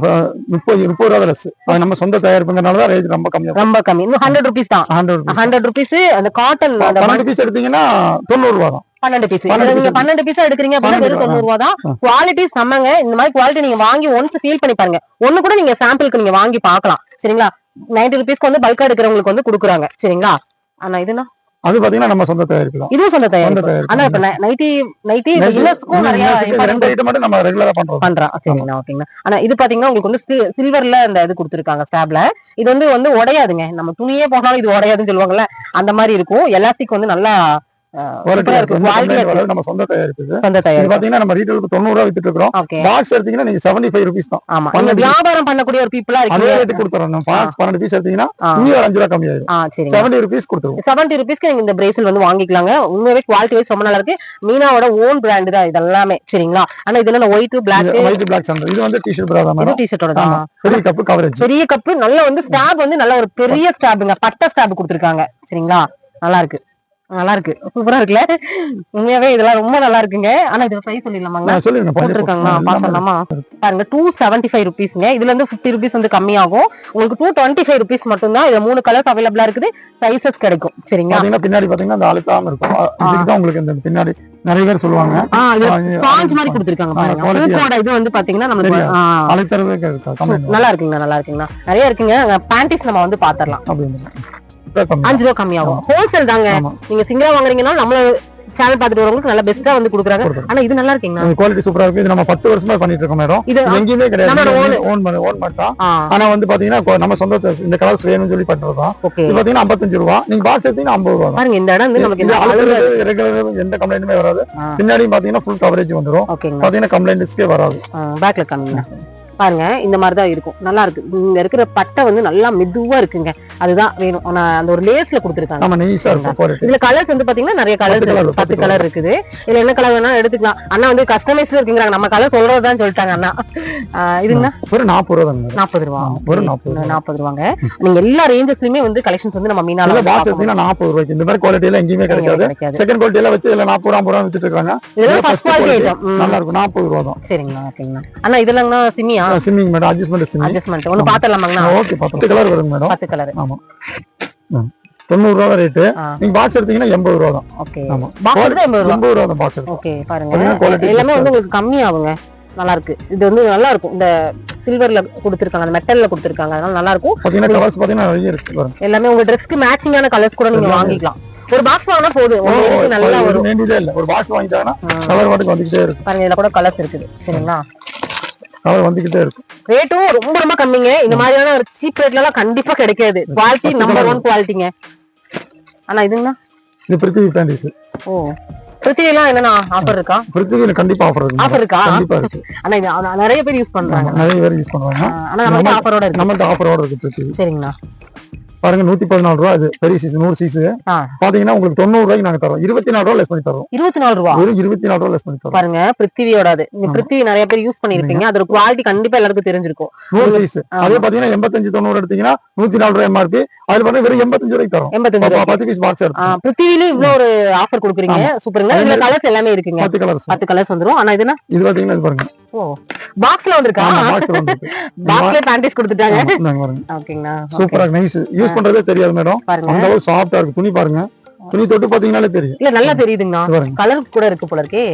முப்பது முப்பது ரூபா அது நம்ம சொந்த தயாரிப்புங்கிறனால தான் ரேட் ரொம்ப கம்மியா ரொம்ப கம்மி. இன்னும் ஹண்ட்ரட் ருபீஸ் தான். ஹண்ட்ரட் ஹண்ட்ரட் ருபீஸ் அந்த காட்டன் அந்த பன்னெண்டு பீஸ் எடுத்தீங்கன்னா தொண்ணூறு ரூபா தான். பன்னெண்டு பீஸ் நீங்க. பன்னெண்டு பீஸ் எடுக்கிறீங்க அப்படின்னா வெறும் தொண்ணூறு ரூபா தான். குவாலிட்டி செம்மங்க. இந்த மாதிரி குவாலிட்டி நீங்க வாங்கி ஒன்ஸ் ஃபீல் பண்ணி பாருங்க. ஒண்ணு கூட நீங்க சாம்பிளுக்கு நீங்க வாங்கி பார்க்கலாம். சரிங்களா? நைன்டி ருபீஸ்க்கு வந்து பல்கா எடுக்கிறவங்களுக்கு வந்து கொடுக்குறாங்க. சரிங்களா? ஆனா இதுனா அது பாத்தீங்கன்னா நம்ம சொந்த தயாரிப்பு தான். இதுவும் சொந்த தயாரிப்பு. ஆனா இப்ப நைட்டி நைட்டி இன்னர்ஸ்க்கும் நிறைய ரெண்டு ஐட்டம் மட்டும் நம்ம ரெகுலரா பண்றோம். பண்றான் சரிங்கண்ணா ஓகேங்கண்ணா ஆனா இது பாத்தீங்கன்னா உங்களுக்கு வந்து சில்வர்ல இந்த இது கொடுத்துருக்காங்க ஸ்டாப்ல இது வந்து வந்து உடையாதுங்க. நம்ம துணியே போனாலும் இது உடையாதுன்னு சொல்லுவாங்கல்ல அந்த மாதிரி இருக்கும். எலாஸ்டிக் வந்து நல்லா நம்ம சொந்த தயாரிப்பு சொந்த தயாரிப்பு பாத்தீங்கன்னா நம்ம ரீட்டைலுக்கு தொண்ணூறு ரூபா வித்துட்டு இருக்கோம் பாக்ஸ் எடுத்தீங்கன்னா நீங்க செவன்டி ஃபைவ் ருபீஸ் தான். ஆமா. நீங்க வியாபாரம் பண்ணக்கூடிய ஒரு பீப்புளா அதே இருக்கு ரேட்டு கொடுத்துறோம். நம்ம பாக்ஸ் பன்னெண்டு பீஸ் எடுத்தீங்கன்னா. இன்னும் ஒரு அஞ்சு ரூபா கம்மி ஆயிடும் செவன்டி ருபீஸ் கொடுத்துருவோம். செவன்டி ருபீஸ்க்கு நீங்க இந்த பிரேசல் வந்து வாங்கிக்கலாங்க. உண்மையாவே குவாலிட்டி வைஸ் ரொம்ப நல்லா இருக்கு. மீனாவோட ஓன் பிராண்ட் தான் இது எல்லாமே சரிங்களா? ஆனா இதுல ஒயிட் பிளாக் ஒயிட் பிளாக் இது வந்து டிஷர்ட் பிரா தான் இது மேடம் டிஷர்ட்டோட தான். ஆமா. பெரிய கப்பு கவரேஜ் பெரிய நல்ல வந்து ஸ்டாப் வந்து நல்ல ஒரு பெரிய ஸ்டாப்புங்க பட்டை ஸ்டாப் கொடுத்துருக்காங்க. சரிங்களா? நல்லா இருக்கு. நல்லா இருக்கு சூப்பரா இருக்குல்ல? உண்மையாவே இதெல்லாம் ரொம்ப நல்லா இருக்குங்க ஆனா இது பிரைஸ் சொல்லிடலாமாங்க போட்டிருக்காங்களா. பாக்கலாமா பாருங்க. டூ செவன்டி ஃபைவ் ருபீஸ்ங்க இதுல இருந்து ஃபிஃப்டி ருபீஸ் வந்து கம்மியாகும். உங்களுக்கு டூ டுவெண்ட்டி ஃபைவ் ருபீஸ் மட்டும் தான் இதுல மூணு கலர்ஸ் அவைலபிளா இருக்குது. சைசஸ் கிடைக்கும். சரிங்களா? பாத்தீங்கன்னா பின்னாடி பாத்தீங்கன்னா அந்த அழுத்தாம இருக்கும். அ- இதுக்கு தான் உங்களுக்கு இந்த பின்னாடி நிறைய பேர் சொல்லுவாங்க. ஸ்பாஞ்ச் மாதிரி கொடுத்துருக்காங்க பாருங்க. இது வந்து பாத்தீங்கன்னா அழுத்தறவே கம்ப்ளைண்ட் நல்லா இருக்குங்கண்ணா நல்லா இருக்குங்கண்ணா நிறைய இருக்குங்க. பேண்டிஸ் நம்ம வந்து பாத்திரலாம். அப்படின்னு அஞ்சு ரூபா கம்மியாகும். ஹோல்சேல் தாங்க. நீங்க சிங்கிளா வாங்குறீங்கன்னா நம்மள சேனல் பாத்துட்டு வரவங்களுக்கு நல்ல பெஸ்டா வந்து கொடுக்குறாங்க. ஆனா இது நல்லா இருக்கீங்களா? குவாலிட்டி சூப்பரா இருக்கு இது நம்ம பத்து வருஷமா பண்ணிட்டு இருக்கோம் மேடம் இது எங்கேயுமே கிடையாது. ஓன் ஓன் மட்டும் ஆனா வந்து பாத்தீங்கன்னா நம்ம சொந்த இந்த கலர்ஸ் வேணும்னு சொல்லி ஓகே. இது பாத்தீங்கன்னா ஐம்பத்தஞ்சு ரூபா. நீங்க பாக்ஸ் எடுத்தீங்கன்னா ஐம்பது ரூபா பாருங்க இந்த இடம் வந்து நமக்கு regular எந்த கம்ப்ளைண்ட்டுமே வராது. பின்னாடியும் பாத்தீங்கன்னா ஃபுல் கவரேஜ் வந்துரும். ஓகேங்க. பாத்தீங்கன்னா கம்ப்ளைண்ட்ஸ்க்கே வராது. பேக்ல காமிங்க. பாருங்க இந்த மாதிரி தான் இருக்கும். நல்லா இருக்கு. இங்க இருக்கிற பட்டை வந்து நல்லா மெதுவா இருக்குங்க. அதுதான் வேணும். ஆனா அந்த ஒரு லேஸ்ல கொடுத்துருக்காங்க. இதுல கலர்ஸ் வந்து பாத்தீங்கன்னா நிறைய கலர்ஸ் பத்து கலர் இருக்குது. இதுல என்ன கலர் வேணா எடுத்துக்கலாம். அண்ணா வந்து கஸ்டமைஸ்ல இருக்குங்கிறாங்க. நம்ம கலர் சொல்றதுதான் சொல்லிட்டாங்க அண்ணா. இதுங்கன்னா ஒரு நாற்பது ரூபா நாற்பது ரூபா. ஒரு நாற்பது. நாற்பது ரூபாங்க. நீங்க எல்லா ரேஞ்சஸ்லயுமே வந்து கலெக்ஷன்ஸ் வந்து நம்ம மீனால நாற்பது ரூபாய்க்கு. இந்த மாதிரி குவாலிட்டி எல்லாம் எங்கேயுமே கிடைக்காது. செகண்ட் குவாலிட்டி எல்லாம் வச்சு இதுல நாற்பது ரூபா ரூபா வித்துட்டு இருக்காங்க. இதெல்லாம் இதெல்லாம் நல்லா இருக்கும். நாற்பது ரூபா தான். சரிங்கண்ணா ஓகேங்கண்ணா அண்ணா இதெல்லாம்னா சிமியா சிம்மிங் மேடம் அட்ஜஸ்ட்மெண்ட் சிம்மிங் அட்ஜஸ்ட்மெண்ட் ஒண்ணு பாத்திரலாமாங்கண்ணா ஓகே பத்து கலர் வருங்க மேடம் பத்து கலர் ஆமா. தொண்ணூறு ரூபா ரேட்டு. நீங்க பாக்ஸ் எடுத்தீங்கன்னா எண்பது ரூபா தான் ஓகே ஆமா பாக்ஸ் எண்பது ரூபா எண்பது ரூபா தான் பாக்ஸ் ஓகே பாருங்க எல்லாமே வந்து உங்களுக்கு கம்மியாகுங்க. நல்லா இருக்கு இது வந்து நல்லா இருக்கும் இந்த சில்வர்ல கொடுத்துருக்காங்க அந்த மெட்டல்ல கொடுத்துருக்காங்க. அதனால நல்லா இருக்கும் பாத்தீங்கன்னா கலர்ஸ் பாத்தீங்கன்னா நிறைய இருக்கு எல்லாமே உங்க ட்ரெஸ்க்கு மேட்சிங்கான கலர்ஸ் கூட நீங்க. வாங்கிக்கலாம். ஒரு பாக்ஸ் வாங்கினா போதும். உங்களுக்கு நல்லா வரும். வேண்டியதே இல்ல. ஒரு பாக்ஸ் வாங்கிட்டாங்கன்னா. கலர் வாட்டுக்கு வந்துகிட்டே இருக்கு பாருங்க இதுல கூட கலர்ஸ் இருக்குது. சரிங்களா? கலர் வந்துகிட்டே இருக்கு. ரேட்டும் ரொம்ப ரொம்ப கம்மிங்க. இந்த மாதிரியான ஒரு சீப் ரேட்ல எல்லாம் கண்டிப்பா கிடைக்காது. Quality number. ஒன் குவாலிட்டிங்க ஆனா இதுங்கண்ணா இது பிருத்திவி பேண்டிஸ் ஓ. பிருத்திவி எல்லாம் என்னன்னா ஆஃபர் இருக்கா? பிருத்திவில கண்டிப்பா ஆஃபர் இருக்கு. ஆஃபர் இருக்கா? கண்டிப்பா இருக்கு. ஆனா இது நிறைய பேர் யூஸ் பண்றாங்க. நிறைய பேர் யூஸ் பண்றாங்க ஆனா நம்ம- ஆஃபரோட இருக்கு. நம்மள்ட்ட ஆஃபரோட இருக்கு பிருத்திவி. சரிங்கண்ணா. பாருங்க நூத்தி பதினாலு ரூபா இது பெரிய சீஸ் நூறு சீஸ் ஆ. பாத்தீங்கன்னா உங்களுக்கு தொண்ணூறு ரூபாய்க்கு நாங்க தரோம் இருபத்தி நாலு ரூபா லெஸ் பண்ணி தரோம் இருபத்தி நாலு ரூபா? வெறும் இருபத்தி நாலு ரூபா லெஸ் பண்ணி தரோம் பாருங்க பிருத்திவியோடது இந்த ஆமா. பிருத்திவி நிறைய பேர் யூஸ் பண்ணிருப்பீங்க அதோட குவாலிட்டி கண்டிப்பா எல்லாருக்கும் தெரிஞ்சிருக்கும். நூறு சீஸ் ஆமா. அதே பாத்தீங்கன்னா எண்பத்தஞ்சு தொண்ணூறு எடுத்தீங்கன்னா நூத்தி நாலு ரூபாய் எம்ஆர்பி அதுல பாத்தீங்கன்னா வெறும் எண்பத்தஞ்சு ரூபாய்க்கு தரோம் எண்பத்தஞ்சு ப- ரூபா பத்து பீஸ் பாக்ஸ் எடுத்து. பிருத்திவிலும் இவ்வளவு ஒரு ஆஃபர் கொடுக்குறீங்க. சூப்பருங்க. இதுல கலர்ஸ் எல்லாமே இருக்குங்க. பத்து கலர்ஸ் பத்து கலர்ஸ் வந்துரும். ஆனா இதுனா இது பாத்தீங்கன்னா இது பாருங்க. ஓ பாக்ஸ்ல வந்திருக்கா? ஆமா பாக்ஸ் வந்து பாக்ஸ்ல பேண்டிஸ் கொடுத்துட்டாங்க. பாருங்க. ஓகேங்கண்ணா சூப்பரா நைஸ் யூஸ் பண்றதே தெரியாது மேடம் அந்த அளவுக்கு சாஃப்டா இருக்கு. துணி பாருங்க. துணி தொட்டு பாத்தீங்கன்னாலே தெரியும். இல்ல நல்லா பாருங்க. கலர் கூட இருக்கு போல இருக்கே.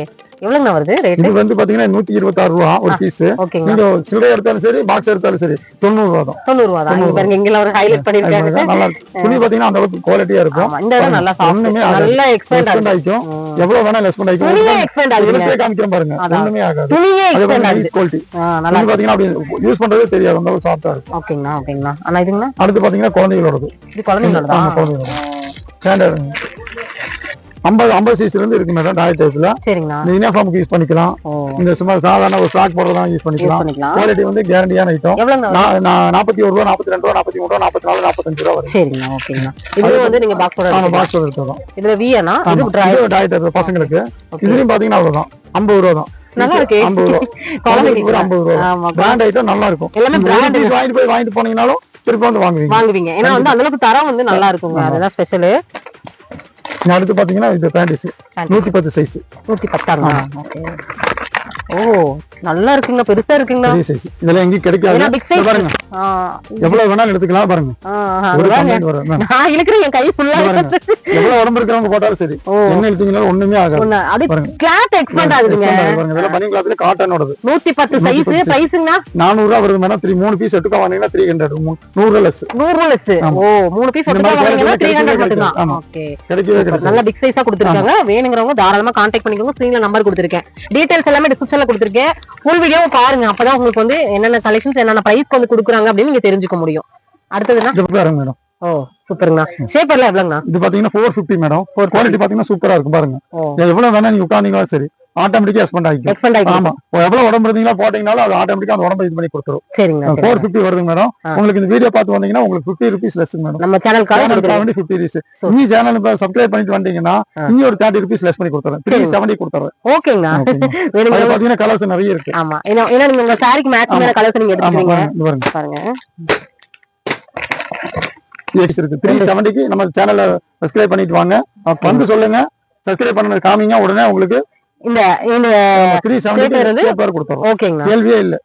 எவ்வளவுங்கண்ணா வருது ரேட் இது வந்து பாத்தீங்கன்னா நூத்தி இருபத்தாறு ரூபா ஒரு பீஸ் நீங்க சில்லறை எடுத்தாலும் சரி பாக்ஸ் எடுத்தாலும் சரி தொண்ணூறு ரூபா தான். தொண்ணூறு ரூபா தான். இங்க பாருங்க இங்கெல்லாம் ஒரு ஹைலைட் பண்ணிருக்காங்க நல்லா துணி பாத்தீங்கன்னா அந்த அளவுக்கு குவாலிட்டியா இருக்கும். ஆமா இந்த இடம் நல்லா ஒண்ணுமே. நல்லா எக்ஸ்பேண்ட் ஆயிக்கும். எவ்வளவு வேணா லெஸ்பெண்ட் ஆயிக்கும் துணியே எக்ஸ்பேண்ட் காமிக்கிறேன் பாருங்க. ஒண்ணுமே ஆகாது. துணியே எக்ஸ்பேண்ட் குவாலிட்டி நல்லா பாத்தீங்கன்னா அப்படி யூஸ் பண்றதே தெரியாது. அந்த அளவுக்கு இருக்கும். ஓகேங்கண்ணா ஓகேங்கண்ணா ஆனா இதுங்கண்ணா அடுத்து பாத்தீங்கன்னா குழந்தைகளோடது. இது குழந்தைங்களோடதா? ஆமா, குழந்தைகளோட ஸ்டாண்டர்ட் ஐம்பது ஐம்பது சீஸ்ல இருந்து இருக்கு மேடம் டாய் டைப்ல இந்த யூனிஃபார்முக்கு யூஸ் பண்ணிக்கலாம். இந்த சும்மா சாதாரண ஒரு ஃபிராக் போடுறதா யூஸ் பண்ணிக்கலாம். குவாலிட்டி வந்து கேரண்டியான ஐட்டம் நாற்பத்தி ஒரு ரூபா நாற்பத்தி ரெண்டு ரூபா நாற்பத்தி மூணு ரூபா நாற்பத்தி நாலு நாற்பத்தஞ்சு ரூபா வரும். சரிங்கண்ணா ஓகேங்கண்ணா. இதுல வந்து நீங்க பாக்ஸோட ஆமா பாக்ஸ் இருக்கிறோம் இதுல வியனா இது. இது டாய் டைப் பசங்களுக்கு. இதுலயும் பாத்தீங்கன்னா அவ்வளவுதான். ஐம்பது ரூபா தான். நல்லா இருக்கே. ஐம்பது ரூபா. குழந்தைங்களுக்கு ஒரு ஐம்பது ரூபா பிராண்ட் ஐட்டம் நல்லா இருக்கும். எல்லாமே piece வாங்கிட்டு போய் வாங்கிட்டு போனீங்கனாலும் திருப்பி வந்து வாங்குவீங்க. வாங்குவீங்க. ஏன்னா வந்து அந்த அளவுக்கு தரம் வந்து நல்லா இருக்குங்க. அதுதான் ஸ்பெஷல் அடுத்து பாத்தீங்கன்னா இது பேண்டிஸ் நூத்தி பத்து சைஸ் நூத்தி பத்தாங்க ஓகே ஓ நல்லா இருக்குங்க பெருசா சைஸ் இதெல்லாம் எங்கேயும் கிடைக்காது. பாருங்க. எவ்வளவு வேணாலும் எடுத்துக்கலாம் பாருங்க. நான் இழுக்கிறேன் என் கை ஃபுல்லா எவ்வளவு உடம்பு இருக்கிறவங்க போட்டாலும் சரி. என்ன எடுத்தீங்கனாலும் ஒண்ணுமே ஆகாது. அது. கிளாத் எக்ஸ்பெண்ட் ஆகுதுங்க. பாருங்க. இதெல்லாம் பனியன் கிளாத்ல காட்டனோடது நூத்தி பத்து நூத்தி சைஸ் பத்து பிரைஸுங்கண்ணா நானூறு ரூபா வருது மேடம் த்ரீ மூணு பீஸ் எடுத்துக்கோ வாங்கினீங்கன்னா த்ரீ ஹண்ட்ரட் நூறு லெஸ் நூறு ரூபா லெஸ் ஆமா. ஓ மூணு பீஸ் மாதிரி வாங்கினீங்கன்னா த்ரீ கிடைக்கவே ஹண்ட்ரட் கிடைக்காது. மட்டும்தான். ஆமா. ஓகே கிடைக்கவே கிடைக்காது. நல்ல பிக் சைஸா கொடுத்துருக்காங்க. வேணுங்கிறவங்க தாராளமா கான்டாக்ட் பண்ணிக்கோங்க. ஸ்க்ரீன்ல நம்பர் கொடுத்துருக்கேன். டீடைல்ஸ் எல்லாமே டிஸ்கிரிப்ஷன்ல கொடுத்துருக்கேன். ஃபுல் வீடியோவை பாருங்க. அப்பதான் உங்களுக்கு வந்து என்னென்ன கலெக்ஷன்ஸ் என்னென்ன பிரைஸ் வந்து கொடுக்குறாங்க அப்படின்னு நீங்க தெரிஞ்சுக்க முடியும். அடுத்ததுன்னா மேடம் ஓ சூப்பருங்கண்ணா ஷேப்பர்ல எவ்வளோங்கண்ணா இது பாத்தீங்கன்னா ஃபோர் ஃபிஃப்டி மேடம் குவாலிட்டி பாத்தீங்கன்னா சூப்பரா இருக்கும். பாருங்க. எவ்வளவு வேணா நீங்க உட்காந்தீங்களா சரி. ஆட்டோமேட்டிக்கா எக்ஸ்பெண்ட் ஆகிக்கும். எக்ஸ்பெண்ட் ஆகி ஆமா. எவ்வளவு உடம்பு இருந்தீங்களா போட்டீங்கனாலும் அது ஆட்டோமேட்டிக்கா அந்த உடம்பு இது பண்ணி கொடுத்துரும். சரிங்க ஃபோர் ஃபிஃப்டி வருது மேடம். உங்களுக்கு இந்த வீடியோ பார்த்து வந்தீங்கன்னா உங்களுக்கு ஃபிஃப்டி ருபீஸ் லெஸ் மேடம் நம்ம சேனலுக்காக சேனலுக்காக வேண்டி ஃபிஃப்டி ருபீஸ் So- இனி சேனல் இப்போ சப்ஸ்கிரைப் பண்ணிட்டு வந்தீங்கன்னா. இனி ஒரு தேர்ட்டி ருபீஸ் லெஸ் பண்ணி கொடுத்துறேன். த்ரீ. செவன்டி கொடுத்துறேன். பாத்தீங்கன்னா கலர்ஸ் நிறைய இருக்கு. ஆமா. ஏன்னா நீங்க உங்க சாரிக்கு கலர்ஸ் நீங்க எடுத்துக்கிறீங்க. பாருங்க, இருக்கு. த்ரீ செவன்டிக்கு நம்ம சேனலை சப்ஸ்கிரைப் பண்ணிட்டு வாங்க. வந்து சொல்லுங்க. சப்ஸ்கிரைப் பண்ணது காமிங்க. உடனே உங்களுக்கு இந்த த்ரீ ஓகேங்கண்ணா கேள்வியே இல்ல.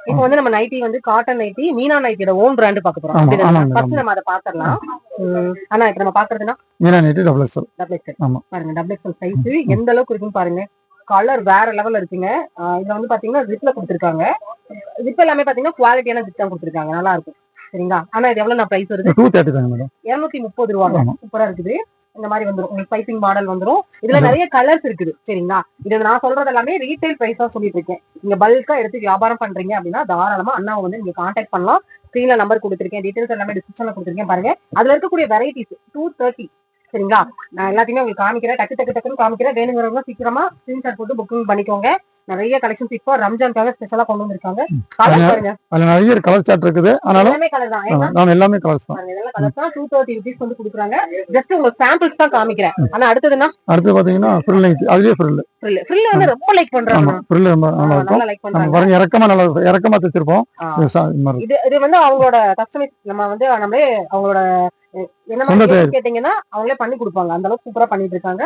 இப்போ வந்து நம்ம நைட்டி வந்து காட்டன் நைட்டி மீனா நைட்டியோட ஓன் பிராண்ட் பார்க்க போறோம். ஃபர்ஸ்ட் நம்ம அதை பாத்திரலாம் ஆனா இப்ப நம்ம பாக்குறதுன்னா Meena night double XL double XL ஆமா. பாருங்க டபுள் எக்ஸல் சைஸ் எந்த அளவுக்கு இருக்குன்னு பாருங்க. கலர் வேற லெவல்ல இருக்குங்க. இதுல வந்து பாத்தீங்கன்னா ஜிப்ல கொடுத்துருக்காங்க. ஜிப் எல்லாமே பாத்தீங்கன்னா குவாலிட்டியான ஜிப் தான் கொடுத்துருக்காங்க. நல்லா இருக்கும். சரிங்களா? ஆனா இது எவ்வளவு நான் பிரைஸ் வருது டூ தேர்ட்டி தாங்க மேடம் இருநூத்தி முப்பது ரூபாங்க. ஆமா. சூப்பரா இருக்குது. இந்த மாதிரி வந்துரும். உங்களுக்கு பைப்பிங் மாடல் வந்துரும். இதுல நிறைய கலர்ஸ் இருக்குது. சரிங்களா? இது நான் சொல்றது எல்லாமே ரீட்டைல் பிரைஸா சொல்லிட்டு இருக்கேன். நீங்க பல்கா எடுத்து வியாபாரம் பண்றீங்க அப்படின்னா தாராளமா அண்ணாவை வந்து நீங்க கான்டாக்ட் பண்ணலாம். ஸ்கிரீன்ல நம்பர் கொடுத்துருக்கேன். டீடைல்ஸ் எல்லாமே டிஸ்கிரிப்ஷன்ல கொடுத்துருக்கேன் பாருங்க. அதுல இருக்கக்கூடிய வெரைட்டிஸ் டூ தேர்ட்டி சரிங்களா? நான் எல்லாத்தையுமே உங்களுக்கு காமிக்கிறேன். டக்கு டக்கு டக்குன்னு காமிக்கிறேன். வேணுங்கிறவங்க சீக்கிரமா ஸ்கிரீன்ஷாட் போட்டு புக்கிங் பண்ணிக்கோங்க. நிறைய கலெக்ஷன்ஸ் இப்போ ரம்ஜானுக்காக ஸ்பெஷலா கொண்டு வந்திருக்காங்க. அதுல நிறைய கலர் சார்ட் இருக்குது. ஆனாலும் எல்லாமே கலர் தான். நான் எல்லாமே கலர்ஸ் தான். இதெல்லாம் கலர்ஸ் தான். டூ தேர்ட்டி ருபீஸ் வந்து கொடுக்குறாங்க. ஜஸ்ட் உங்களுக்கு சாம்பிள்ஸ் தான் காமிக்கிறேன். ஆனா அடுத்ததுன்னா அடுத்து பாத்தீங்கன்னா ஃப்ரில் நைட் அதுலயே ஃப்ரில் ஃப்ரில் ஃப்ரில் வந்து ரொம்ப லைக் பண்றாங்க. ஃப்ரில் ரொம்ப நல்லா இருக்கும். லைக் பண்றாங்க. பாருங்க இறக்கமா நல்லா இறக்கமா தைச்சிருப்போம். இது இது வந்து அவங்களோட கஸ்டமைஸ் நம்ம வந்து நம்மளே அவங்களோட என்ன மாதிரி. கேட்டீங்கன்னா அவங்களே பண்ணி கொடுப்பாங்க. அந்த அளவுக்கு சூப்பரா பண்ணிட்டு இருக்காங்க.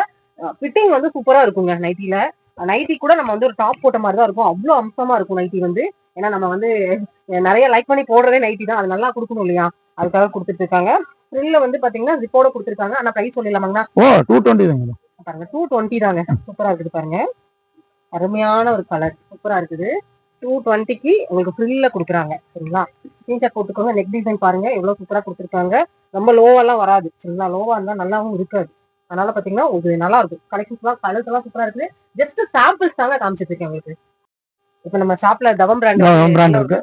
ஃபிட்டிங் வந்து சூப்பரா இருக்குங்க நைட்டில நைட்டி கூட நம்ம வந்து ஒரு டாப் போட்ட மாதிரி தான் இருக்கும். அவ்வளவு அம்சமா இருக்கும் நைட்டி வந்து. ஏன்னா நம்ம வந்து நிறைய லைக் பண்ணி போடுறதே நைட்டி தான். அது நல்லா கொடுக்கணும் இல்லையா? அதுக்காக கொடுத்துட்டு இருக்காங்க. ஃப்ரில்ல வந்து பாத்தீங்கன்னா ஜிப்போட கொடுத்துருக்காங்க. ஆனா பிரைஸ் சொல்லிடலாமாங்கண்ணா ஓ டூ டுவெண்ட்டி தாங்க பாருங்க டூ டுவெண்ட்டி தாங்க. சூப்பரா இருக்குது பாருங்க. அருமையான ஒரு கலர் சூப்பரா இருக்குது. டூ டுவெண்ட்டிக்கு உங்களுக்கு ஃப்ரில்ல கொடுக்குறாங்க. சரிங்களா? ஸ்கிரீன்ஷாட் போட்டுக்கோங்க. நெக் டிசைன் பாருங்க. எவ்வளவு சூப்பரா கொடுத்துருக்காங்க. ரொம்ப லோவெல்லாம் வராது. சரிங்களா லோவா இருந்தா நல்லாவும் இருக்காது. அதனால பாத்தீங்கன்னா இது நல்லா இருக்கும் கலெக்ஷன்ஸ் எல்லாம் கலர்ஸ் எல்லாம் சூப்பரா இருக்குது. ஜஸ்ட் சாம்பிள்ஸ் தாங்க காமிச்சிட்டு இருக்கேன் உங்களுக்கு. இப்ப நம்ம ஷாப்ல தவம் பிராண்ட் brand இருக்கு.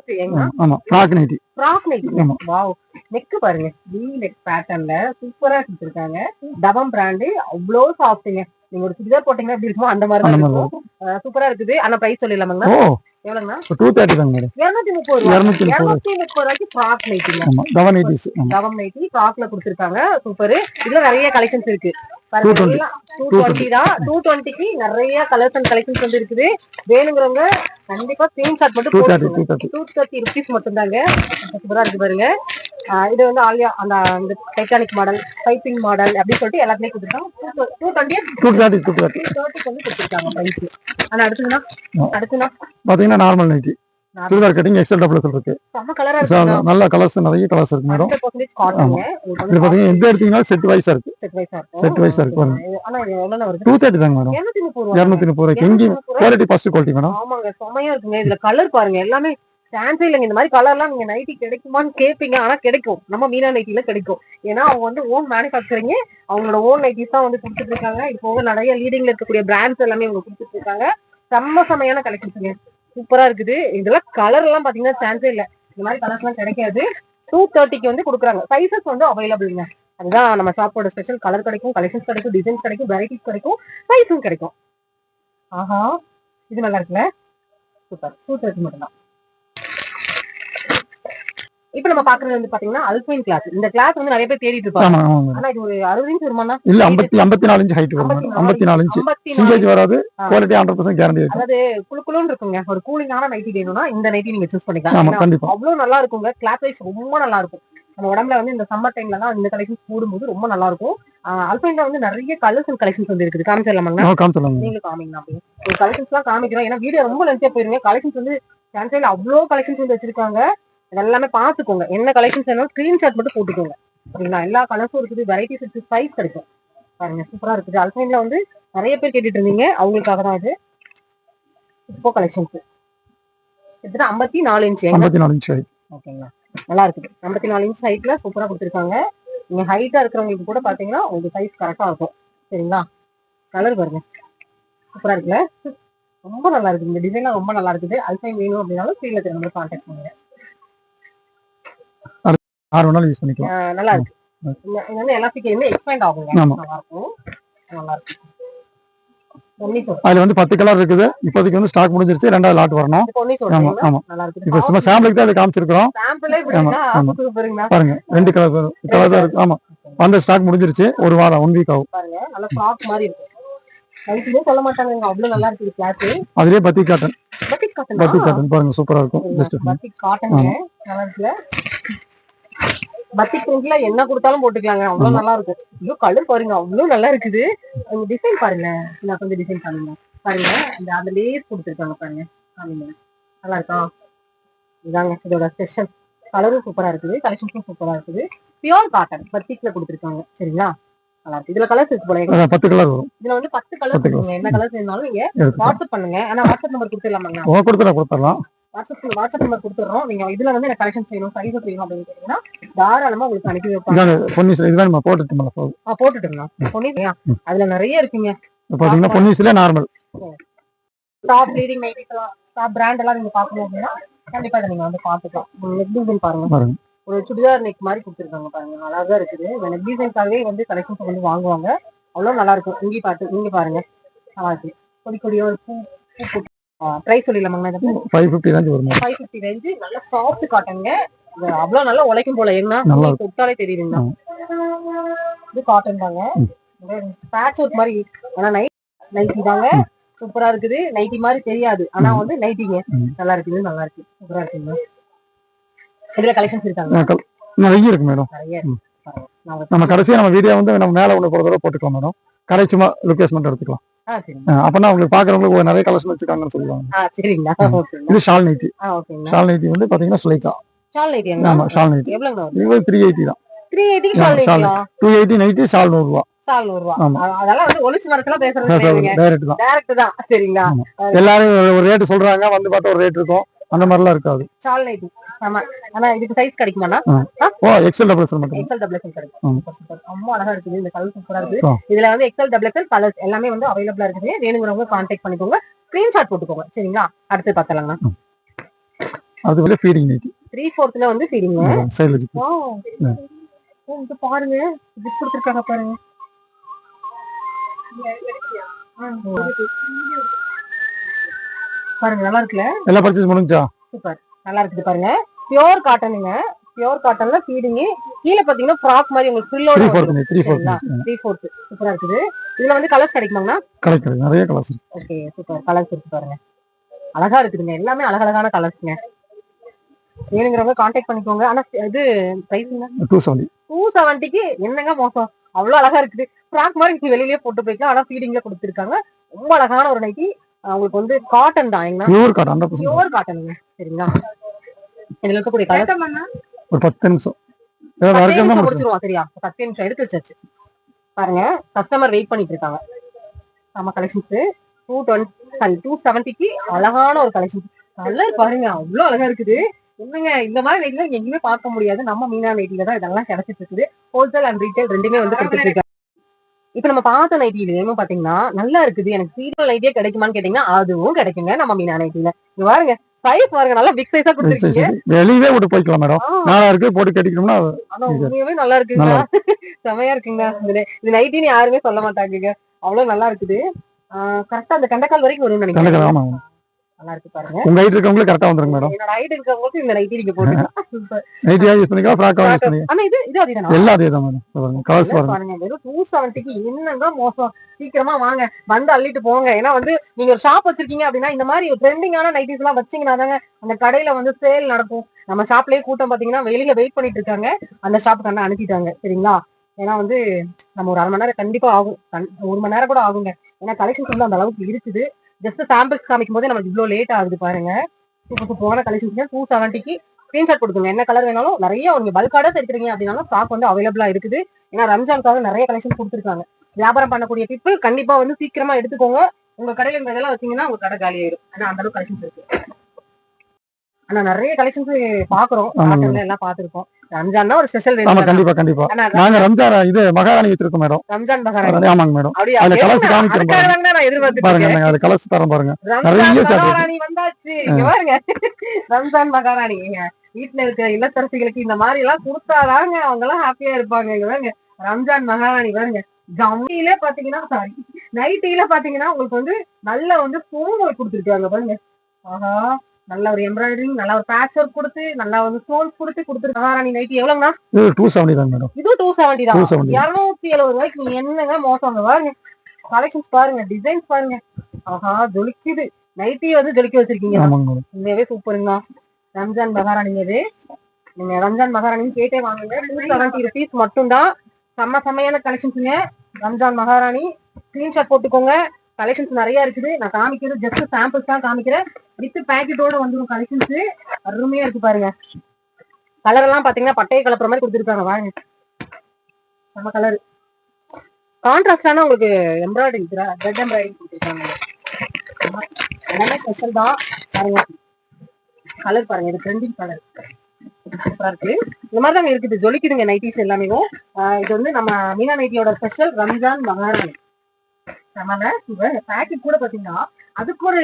ஆமா ஃப்ராக் நைட்டி ஃப்ராக் ஆமா. வாவ் நெக் பாருங்க. வி நெக் பேட்டர்ன்ல சூப்பரா கொடுத்துருக்காங்க. தவம் பிராண்டு அவ்வளோ சாஃப்ட்டுங்க நீங்க ஒரு சுடிதார் போட்டீங்கன்னா எப்படி இருக்குமோ அந்த மாதிரி தான் இருக்கும். சூப்பரா இருக்குது. ஆனா பிரைஸ் சொல்லிடலாமாங்கண்ணா ஓ எவ்வளவுங்கண்ணா டூ தேர்ட்டி தாங்க மேடம். இருநூத்தி முப்பது ரூபா. இருநூத்தி முப்பது. ரூபாய்க்கு ஃப்ராக் நைட்டுங்க நைட்டிஸ் நைட்டி ஃப்ராக்ல கொடுத்துருக்காங்க. சூப்பர் இதுல நிறைய கலெக்ஷன்ஸ் இருக்கு. 220. டூ டுவெண்ட்டி தான். டூ டுவெண்ட்டிக்கு நிறைய கலர்ஸ் அண்ட் கலெக்ஷன்ஸ் வந்து இருக்குது. வேணுங்கிறவங்க கண்டிப்பா ஸ்கிரீன்ஷாட் மட்டும் டூ தேர்ட்டி ருபீஸ் மட்டும்தாங்க. சூப்பரா இருக்கு பாருங்க. இது வந்து ஆலியா அந்த டைட்டானிக் மாடல் பைப்பிங் மாடல் அப்படின்னு சொல்லிட்டு எல்லாத்தையுமே கொடுத்துருக்காங்க. Two twenty two thirty two thirty two தேர்ட்டிக்கு வந்து கொடுத்துருக்காங்க பிரைஸ் ஆனா. அடுத்ததுன்னா பாத்தீங்கன்னா normal nighty. Churidar cutting XL double So, இருக்கு நல்ல கலர்ஸ் நிறைய கலர்ஸ் இருக்கு மேடம் இது பாத்தீங்கன்னா எந்த எடுத்தீங்கன்னா செட் வைஸா இருக்கு. செட் வைஸா இருக்கு. டூ தேர்ட்டி தாங்க மேடம் இருநூத்தி முப்பது ரூபாய்க்கு. எங்கேயும் குவாலிட்டி ஃபர்ஸ்ட் குவாலிட்டி மேடம் ஆமாங்க செமையா இருக்குங்க. இதுல கலர் பாருங்க. எல்லாமே சான்ஸே இல்லைங்க. இந்த மாதிரி கலர்லாம் நீங்க நைட்டி கிடைக்குமான்னு கேட்பீங்க ஆனா கிடைக்கும். நம்ம மீனா நைட்டில கிடைக்கும். ஏன்னா அவங்க வந்து ஓன் மேனுஃபேக்சரிங் அவங்களோட ஓன் நைட்டிஸ் தான் வந்து கொடுத்துட்டு இருக்காங்க. இது போக நிறைய லீடிங்ல இருக்கக்கூடிய பிராண்ட்ஸ் எல்லாமே அவங்க கொடுத்துட்டு இருக்காங்க. செம்ம செமையான கலெக்ஷன்ஸுங்க சூப்பரா இருக்குது. இதெல்லாம் கலர் எல்லாம் பாத்தீங்கன்னா சான்ஸே இல்ல. இந்த மாதிரி கலர்ஸ் எல்லாம் கிடைக்காது. டூ தேர்ட்டிக்கு வந்து கொடுக்குறாங்க. சைசஸ் வந்து அவைலபிள்ங்க அதுதான் நம்ம ஷாப்போட ஸ்பெஷல் கலர் கிடைக்கும் கலெக்ஷன்ஸ் கிடைக்கும் டிசைன்ஸ் கிடைக்கும் வெரைட்டிஸ் கிடைக்கும் சைஸும் கிடைக்கும். ஆஹா. இது நல்லா இருக்குல்ல? சூப்பர். டூ தேர்ட்டி மட்டும்தான். இப்ப நம்ம பாக்குறது வந்து பாத்தீங்கன்னா அல்பைன் கிளாஸ் இந்த கிளாஸ் வந்து நிறைய பேர் தேடிட்டு இருப்பாங்க. ஆனா இது ஒரு அறுபது இன்ச் வருமானா இல்ல ஐம்பத்தி ஐம்பத்தி நாலு இன்ச் ஹைட் வரும் ஐம்பத்தி நாலு இன்ச் சிங்கேஜ் வராது. குவாலிட்டி ஹண்ட்ரட் பர்சன்ட் கேரண்டி இருக்கு அதாவது குளு குளுன்னு இருக்குங்க. ஒரு கூலிங்கான நைட்டி வேணும்னா இந்த நைட்டி நீங்க சூஸ் பண்ணிக்கலாம். கண்டிப்பா. அவ்வளவு நல்லா இருக்குங்க. கிளாத் வைஸ் ரொம்ப நல்லா இருக்கும். நம்ம உடம்புல வந்து இந்த சம்மர் டைம்ல தான் இந்த கலெக்ஷன்ஸ் போடும்போது ரொம்ப நல்லா இருக்கும். அல்பைன்ல வந்து நிறைய கலர்ஸ் அண்ட் கலெக்ஷன்ஸ் வந்து இருக்குது. காமிச்சிடலாமாங்க? நோ காமிச்சிடலாங்க. நீங்களும் காமிங்க அப்படியே. ஒரு கலெக்ஷன்ஸ் எல்லாம் காமிக்கிறோம். ஏன்னா வீடியோ ரொம்ப லென்த்தியா போயிருங்க. கலெக்ஷன்ஸ் வந்து சான்சைல அவ்வளோ கலெக்ஷன்ஸ் வந்து வச்சிருக்காங்க. எல்லாமே பாத்துக்கோங்க என்ன கலெக்ஷன்ஸ் வேணும் ஸ்கிரீன்ஷாட் மட்டும் போட்டுக்கோங்க. சரிங்களா? எல்லா கலர்ஸும் இருக்குது. வெரைட்டிஸ் இருக்கு சைஸ் கிடைக்கும். பாருங்க சூப்பரா இருக்குது. அல்பைன்ல வந்து நிறைய பேர் கேட்டுட்டு இருந்தீங்க அவங்களுக்காக தான் இது. இப்போ கலெக்ஷன்ஸ் கிட்டத்தட்ட ஐம்பத்தி நாலு இன்ச் எங்க ஐம்பத்தி நாலு இன்ச் ஓகேங்களா? நல்லா இருக்குது. ஐம்பத்தி நாலு இன்ச் ஹைட்ல சூப்பரா கொடுத்துருக்காங்க. நீங்க ஹைட்டா இருக்கிறவங்களுக்கு கூட பாத்தீங்கன்னா உங்க சைஸ் கரெக்டா இருக்கும். சரிங்களா? கலர் பாருங்க. சூப்பரா இருக்குல்ல? ரொம்ப நல்லா இருக்குது. இந்த டிசைன்லாம் ரொம்ப நல்லா இருக்குது. அல்சைன் வேணும் அப்படின்னாலும் ஸ்க்ரீன்ல திரும்ப கான்டாக்ட் பண்ணுங்க. ஆறு வேணாலும் யூஸ் பண்ணிக்கலாம். நல்லா இருக்கு. இந்த- இது வந்து எலாஸ்டிக் வந்து எக்ஸ்பேண்ட் ஆமா. நல்லா இருக்கும் நல்லா இருக்கு. பொன்னி சோறு அதுல வந்து பத்து கலர் இருக்குது. இப்போதைக்கு வந்து ஸ்டாக் முடிஞ்சிருச்சு. ரெண்டாவது லாட் வரணும். இது பொன்னி சோறு ஆமா நல்லா இப்போ சும்மா சாம்பிளுக்கு தான் இதை காமிச்சிருக்கிறோம். சாம்பிளே இப்படி ஆமா, இருந்தா ஆமா. சூப்பருங்கண்ணா பாருங்க. ரெண்டு கலர் கலர் தான் இருக்கு. ஆமா. அந்த ஸ்டாக் முடிஞ்சிருச்சு. ஒரு வாரம் ஒன் வீக் ஆகும். பாருங்க. நல்லா ஃப்ராக் மாதிரி இருக்கு. சொல்ல மாட்டாங்க அவ்வளவு நல்லா இருக்குது கிளாஸ் அதுலயே பத்தி காட்டன் பட்டிக் காட்டன் பத்தி காட்டன் பாருங்க சூப்பரா இருக்கும். ஜஸ்ட் காட்டனுங்க கலர்ஸ்ல பத்திக் பிரிண்ட்ல என்ன கொடுத்தாலும் போட்டுக்கலாங்க. அவ்வளவு நல்லா இருக்கும் ஐயோ கலர் பாருங்க. அவ்வளவு நல்லா இருக்குது டிசைன் பாருங்க. நான் கொஞ்சம் டிசைன் பாருங்க பாருங்க. இந்த அந்த லேஸ் கொடுத்துருக்காங்க பாருங்க. காமிங்க. நல்லா இருக்கா இதாங்க இதோட ஸ்பெஷல் கலரும் சூப்பரா இருக்குது. கலெக்ஷன்ஸும் சூப்பரா இருக்குது. பியூர் காட்டன் பத்திக்ல கொடுத்துருக்காங்க. சரிங்களா? நல்லா இருக்கு இதுல கலர்ஸ் இருக்கு போல. பத்து கலர் வரும். இதுல வந்து பத்து கலர்ஸ் பத்து இருக்குங்க. என்ன கலர்ஸ் வேணாலும் நீங்க வாட்ஸ்அப் பண்ணுங்க. ஆனா வாட்ஸ்அப் நம்பர் கொடுத்துடலாமாங்க? கொடுத்துடலாம் கொடுத்துடலாம். வாட்ஸ்அப் வாட்ஸ்அப் நம்பர் கொடுத்துறோம் நீங்க இதுல வந்து எனக்கு கலெக்ஷன் செய்யணும் சைஸ் செய்யணும் அப்படின்னு கேட்டீங்கன்னா தாராளமா உங்களுக்கு அனுப்பி வைப்பாங்க. இதாங்க பொன்னிஸ்ல இதுதான் நம்ம போட்டுட்டு மேல போகுது ஆ, போட்டுட்டுங்களா சொன்னீங்க அதுல நிறைய இருக்குங்க. பாத்தீங்கன்னா பொன்னிஸ்ல normal top leading nighties top brand எல்லாம் நீங்க பாக்கணும் அப்படின்னா கண்டிப்பா இதை நீங்க வந்து பாத்துக்கலாம் நெக் டிசைன் பாருங்க. பாருங்க. ஒரு சுடிதார் நெக் மாதிரி கொடுத்துருக்காங்க பாருங்க. அழகா இருக்குது. இந்த நெக் டிசைன்காகவே வந்து கலெக்ஷன்ஸ் வந்து வாங்குவாங்க. அவ்வளவு நல்லா இருக்கும். இங்கே பார்த்து இங்க பாருங்க. நல்லா இருக்கு கொடி கொடியா ஒரு பூ பூ ப்ரைஸ் சொல்லிடலாமாங்கண்ணா இது ஃபைவ் ஃபிஃப்டி ரேஞ்ச் வரும்? ஃபைவ் ஃபிஃப்டி ரேஞ்சு நல்ல சாஃப்ட் காட்டனுங்க இது அவ்வளவு நல்லா உழைக்கும் போல ஏன்னா தொட்டாலே தெரியுதுங்க. இது காட்டன் தாங்க. பேட்ச் ஒர்க் மாதிரி ஆனா நைட் நைட்டி தாங்க. சூப்பரா இருக்குது. நைட்டி மாதிரி தெரியாது. ஆனா வந்து நைட்டிங்க. நல்லா இருக்குது நல்லா இருக்கு சூப்பரா இருக்குங்க. இதுல கலெக்ஷன்ஸ் இருக்காங்க. நிறைய இருக்கு. மேடம் நம்ம கடைசியா நம்ம வீடியோ வந்து நம்ம மேல ஒண்ணு போற தடவை போட்டுக்கலாம் மேடம் கடை சும்மா மட்டும் எடுத்துக்கலாம். அப்பனா உங்களுக்கு பாக்குறவங்களுக்கு ஒரு நிறைய கலெக்ஷன் வச்சிருக்காங்கன்னு சொல்லுவாங்க. இது ஷால் நைட்டி ஷால் நைட்டி வந்து பாத்தீங்கன்னா சுலைக்கா. ஆமா ஷால் நைட்டி இது த்ரீ எயிட்டி தான். டூ எயிட்டி நைட்டி ஷால் நூறு ரூபா. எல்லாரும் ஒரு- ஒரு ரேட் சொல்றாங்க. வந்து பார்த்தா ஒரு ரேட் இருக்கும். அந்த மாதிரிலாம் இருக்காது. ஷால் நைட்டி ஆமா. ஆனா இதுக்கு சைஸ் கிடைக்குமாண்ணா? ஓ எக்ஸல் டபுள் எக்ஸல் மட்டும் எக்ஸல் டபுள் எக்ஸல் கிடைக்கும். ரொம்ப அழகா இருக்குது. இந்த கலர் சூப்பரா இருக்குது. இதுல வந்து எக்ஸல் டபுள் எக்ஸல் கலர்ஸ் எல்லாமே வந்து அவைலபிளா இருக்குது. வேணுங்கிறவங்க கான்டாக்ட் பண்ணிக்கோங்க. ஸ்கிரீன்ஷாட் போட்டுக்கோங்க. சரிங்களா? அடுத்து பார்த்தலாம்ண்ணா அது வந்து ஃபீடிங் நைட்டி த்ரீ ஃபோர்த்ல வந்து ஃபீடிங் சைடுல இது பாருங்க. இது கொடுத்துருக்காங்க பாருங்க. ஆ, பாருங்க நல்லா இருக்குல்ல? எல்லா பர்ச்சேஸ் முடிஞ்சா? சூப்பர். நல்லா இருக்குது பாருங்க. பியோர் காட்டனுங்க பியோர் காட்டன்ல ஃபீடிங் கீழே பாத்தீங்கன்னா ஃப்ராக் மாதிரி உங்களுக்கு ஃபில்லோட த்ரீ ஃபோர்த் சூப்பரா இருக்குது. இதுல வந்து கலர்ஸ் கிடைக்குமாங்கண்ணா? கிடைக்கிறது நிறைய கலர்ஸ் ஓகே சூப்பர். கலர்ஸ் இருக்கு பாருங்க. அழகா இருக்குதுங்க. எல்லாமே அழகழகான கலர்ஸ்ங்க வேணுங்கிறவங்க கான்டாக்ட் பண்ணிக்கோங்க. ஆனா இது பிரைஸ்ங்க டூ செவன்டி டூ செவன்ட்டிக்கு என்னங்க மோசம்? அவ்வளவு அழகா இருக்குது. ஃப்ராக் மாதிரி வெளியிலேயே போட்டு போய்க்கலாம். ஆனா ஃபீடிங்ல கொடுத்துருக்காங்க. ரொம்ப அழகான ஒரு நைட்டி உங்களுக்கு வந்து காட்டன் தான் பியூர் காட்டன் பியூர் காட்டனுங்க சரிங்களா? இதுல இருக்கக்கூடிய கலர் ஒரு பத்து நிமிஷம். முடிச்சிருவோம். சரியா? பத்து நிமிஷம் எடுத்து வச்சாச்சு. பாருங்க கஸ்டமர் வெயிட் பண்ணிட்டு இருக்காங்க. நம்ம collections two twenty sorry two செவன்ட்டிக்கு அழகான ஒரு கலெக்ஷன் கலர் பாருங்க அவ்வளவு அழகா இருக்குது. என்னங்க இந்த மாதிரி நைட்ல எங்கேயுமே பார்க்க முடியாது. நம்ம மீனா நைட்டில தான் இதெல்லாம் கிடைச்சிட்டு இருக்குது. ஹோல்சேல் அண்ட் ரீட்டைல் ரெண்டுமே வந்து கொடுத்துட்டு இருக்காங்க. இப்ப நம்ம பார்த்த நைட்டி இதுலயுமே பாத்தீங்கன்னா நல்லா இருக்குது. எனக்கு சீரியல் நைட்டியே கிடைக்குமான்னு கேட்டீங்கன்னா அதுவும் கிடைக்குங்க. நம்ம மீனா நைட்டில இங்க பாருங்க. சைஸ் பாருங்க. நல்லா பிக் சைஸா கொடுத்துருக்கீங்க. வெளியவே விட்டு போய்க்கலாம் மேடம் நாளா இருக்கு. போட்டு கட்டிக்கணும்னா ஆனா இது- உண்மையாவே நல்லா இருக்குங்க. செமையா இருக்குங்க. இது நைட்டின்னு யாருமே சொல்ல மாட்டாங்க அவ்வளவு நல்லா இருக்குது. கரெக்டா அந்த கண்டக்கால் வரைக்கும் வரும்னு கணக்கு நினைக்கிறேன் நல்லா இருக்கு பாருங்க. உங்க ஹைட் இருக்கவங்களுக்கு கரெக்டா வந்துருங்க மேடம் என்னோட ஹைட் இருக்கிறவங்களுக்கு இந்த நைட்டி நீங்க போட்டுக்கலாம் Super. நைட்டியா யூஸ் பண்ணிக்கலாம் ஃப்ராக்கா யூஸ் பண்ணிக்கலாம். ஆனா இது இது அதுதானா? எல்லாம் அதே தான் மேடம் கலர்ஸ் இல்ல, பாருங்க. வெறும் டூ செவன்ட்டிக்கு என்னங்க மோசம். சீக்கிரமா வாங்க வந்து அள்ளிட்டு போங்க. ஏன்னா வந்து நீங்க ஒரு ஷாப் வச்சிருக்கீங்க அப்படின்னா இந்த மாதிரி ட்ரெண்டிங்கான நைட்டிஸ் எல்லாம் வச்சீங்கன்னா தாங்க அந்த கடையில வந்து சேல் நடக்கும். நம்ம ஷாப்லயே கூட்டம் பாத்தீங்கன்னா வெளியில வெயிட் பண்ணிட்டு இருக்காங்க. அந்த ஷாப்புக்கு அண்ணா அனுப்பிட்டாங்க சரிங்களா? ஏன்னா வந்து நம்ம ஒரு அரை மணி நேரம் கண்டிப்பா ஆகும். ஒரு மணி நேரம் கூட ஆகுங்க. ஏன்னா கலெக்ஷன்ஸ் வந்து அந்த அளவுக்கு இருக்குது. ஜஸ்ட் சாம்பிள்ஸ் காமிக்கும் போதே நமக்கு இவ்வளோ லேட் ஆகுது பாருங்க. போன கலெக்ஷன் கலெக்ஷன்ஸ் டூ செவன்ட்டிக்கு ஸ்கிரீன்ஷாட் கொடுத்துங்க என்ன கலர் வேணாலும் நிறைய உங்களுக்கு பல்க் ஆர்டர்ஸ் எடுக்கிறீங்க அப்படின்னாலும் ஸ்டாக் வந்து அவைலபிளா இருக்குது. ஏன்னா ரம்ஜானுக்காக நிறைய கலெக்ஷன் கொடுத்துருக்காங்க. வியாபாரம் பண்ணக்கூடிய பீப்புள் கண்டிப்பா வந்து சீக்கிரமா எடுத்துக்கோங்க. உங்க கடையில இந்த இதெல்லாம் வச்சீங்கன்னா உங்க கடை காலி ஆயிடும் ஏன்னா அந்த அளவுக்கு கலெக்ஷன்ஸ் இருக்கு. ஆனா நிறைய கலெக்ஷன்ஸ் பாக்குறோம். எல்லாம் பாத்துருக்கோம். ரம்ஜான்னா ஒரு ஸ்பெஷல் ஆமா கண்டிப்பா கண்டிப்பா. நாங்க ரம்ஜான் இது மகாராணி வச்சிருக்கோம் மேடம் ரம்ஜான் பகாராணி ஆமாங்க மேடம். அதுல நான் எதிர்பார்த்துட்டு பாருங்க. நாங்க அது கலர்ஸ் தரம் பாருங்க. ரம்ஜான் நிறைய. மகாராணி வந்தாச்சு. பாருங்க. ரம்ஜான் மகாராணி. வீட்டுல இருக்கிற இல்லத்தரசிகளுக்கு இந்த மாதிரி எல்லாம் கொடுத்தாதாங்க அவங்க எல்லாம் ஹாப்பியா இருப்பாங்க. பாருங்க ரம்ஜான் மகாராணி பாருங்க. ஜம்மியில பாத்தீங்கன்னா சாரி நைட்டில பாத்தீங்கன்னா உங்களுக்கு வந்து நல்ல வந்து ஒர்க் கொடுத்துருக்காங்க பாருங்க. ஆஹா. நல்ல ஒரு எம்ப்ராய்டரிங் நல்ல ஒரு பேட்ச் ஒர்க் கொடுத்து நல்லா வந்து ஸ்டோன்ஸ் கொடுத்து கொடுத்துருக்கு மகாராணி நைட்டி இது டூ செவன்டி தான் மேடம். இதுவும் டூ செவன்டி தான்? 270. இருநூத்தி எழுபது ரூபாய்க்கு நீங்க என்னங்க மோசம் பாருங்க. கலெக்ஷன்ஸ் பாருங்க டிசைன்ஸ் பாருங்க. ஆஹா ஜொலிக்குது. நைட்டி வந்து ஜொலிக்க வச்சிருக்கீங்க. உண்மையாவே சூப்பருங்க ரம்ஜான் மகாராணிங்க இது நீங்க ரம்ஜான் மகாராணின்னு கேட்டே வாங்குங்க. டூ செவன்டி ருபீஸ் மட்டும்தான். செம்ம செம்மையான கலெக்ஷன்ஸுங்க ரம்ஜான் மகாராணி. ஸ்கிரீன்ஷாட் போட்டுக்கோங்க. கலெக்ஷன்ஸ் நிறைய இருக்குது. நான் காமிக்கிறது ஜஸ்ட் சாம்பிள்ஸ் தான் காமிக்கிறேன். வித் பேக்கெட்டோட வந்துடும் கலெக்ஷன்ஸ் அருமையா இருக்கு பாருங்க. கலர் எல்லாம் பாத்தீங்கன்னா பட்டையை கலப்புற மாதிரி கொடுத்துருக்காங்க. வாங்க. நம்ம கலர் கான்ட்ராஸ்டான உங்களுக்கு எம்ப்ராய்டிங் ரெட் எம்ப்ராய்டிங் கொடுத்துருக்காங்க. எல்லாமே ஸ்பெஷல் தான். பாருங்க. கலர் பாருங்க. இது ட்ரெண்டிங் கலர் சூப்பரா இருக்கு. இந்த மாதிரி தாங்க இருக்குது. ஜொலிக்குதுங்க நைட்டிஸ் எல்லாமே. இது வந்து நம்ம மீனா நைட்டியோட ஸ்பெஷல் ரம்ஜான் மகாராணி. ஆமாங்க பேக்கெட் கூட பாத்தீங்கன்னா அதுக்கு ஒரு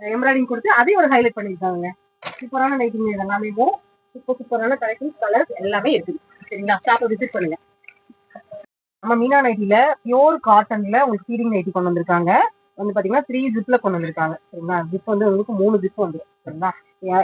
எம்ப்ராய்டிங் கொடுத்து அதையும் ஒரு ஹைலைட் பண்ணிருக்காங்க சூப்பரான நைட்டிங் இது எல்லாமே சூப்பர் சூப்பரான கலெக்ஷன்ஸ் கலர்ஸ் எல்லாமே இருக்குது. சரிங்களா? ஷாப்பை விசிட் பண்ணுங்க. நம்ம மீனா நைட்டில பியோர் காட்டன்ல உங்களுக்கு ஃபீடிங் நைட்டி கொண்டு வந்திருக்காங்க. வந்து பாத்தீங்கன்னா த்ரீ ஜிப்ல கொண்டு வந்திருக்காங்க. சரிங்களா? ஜிப் வந்து உங்களுக்கு மூணு ஜிப் வந்து சரிங்களா?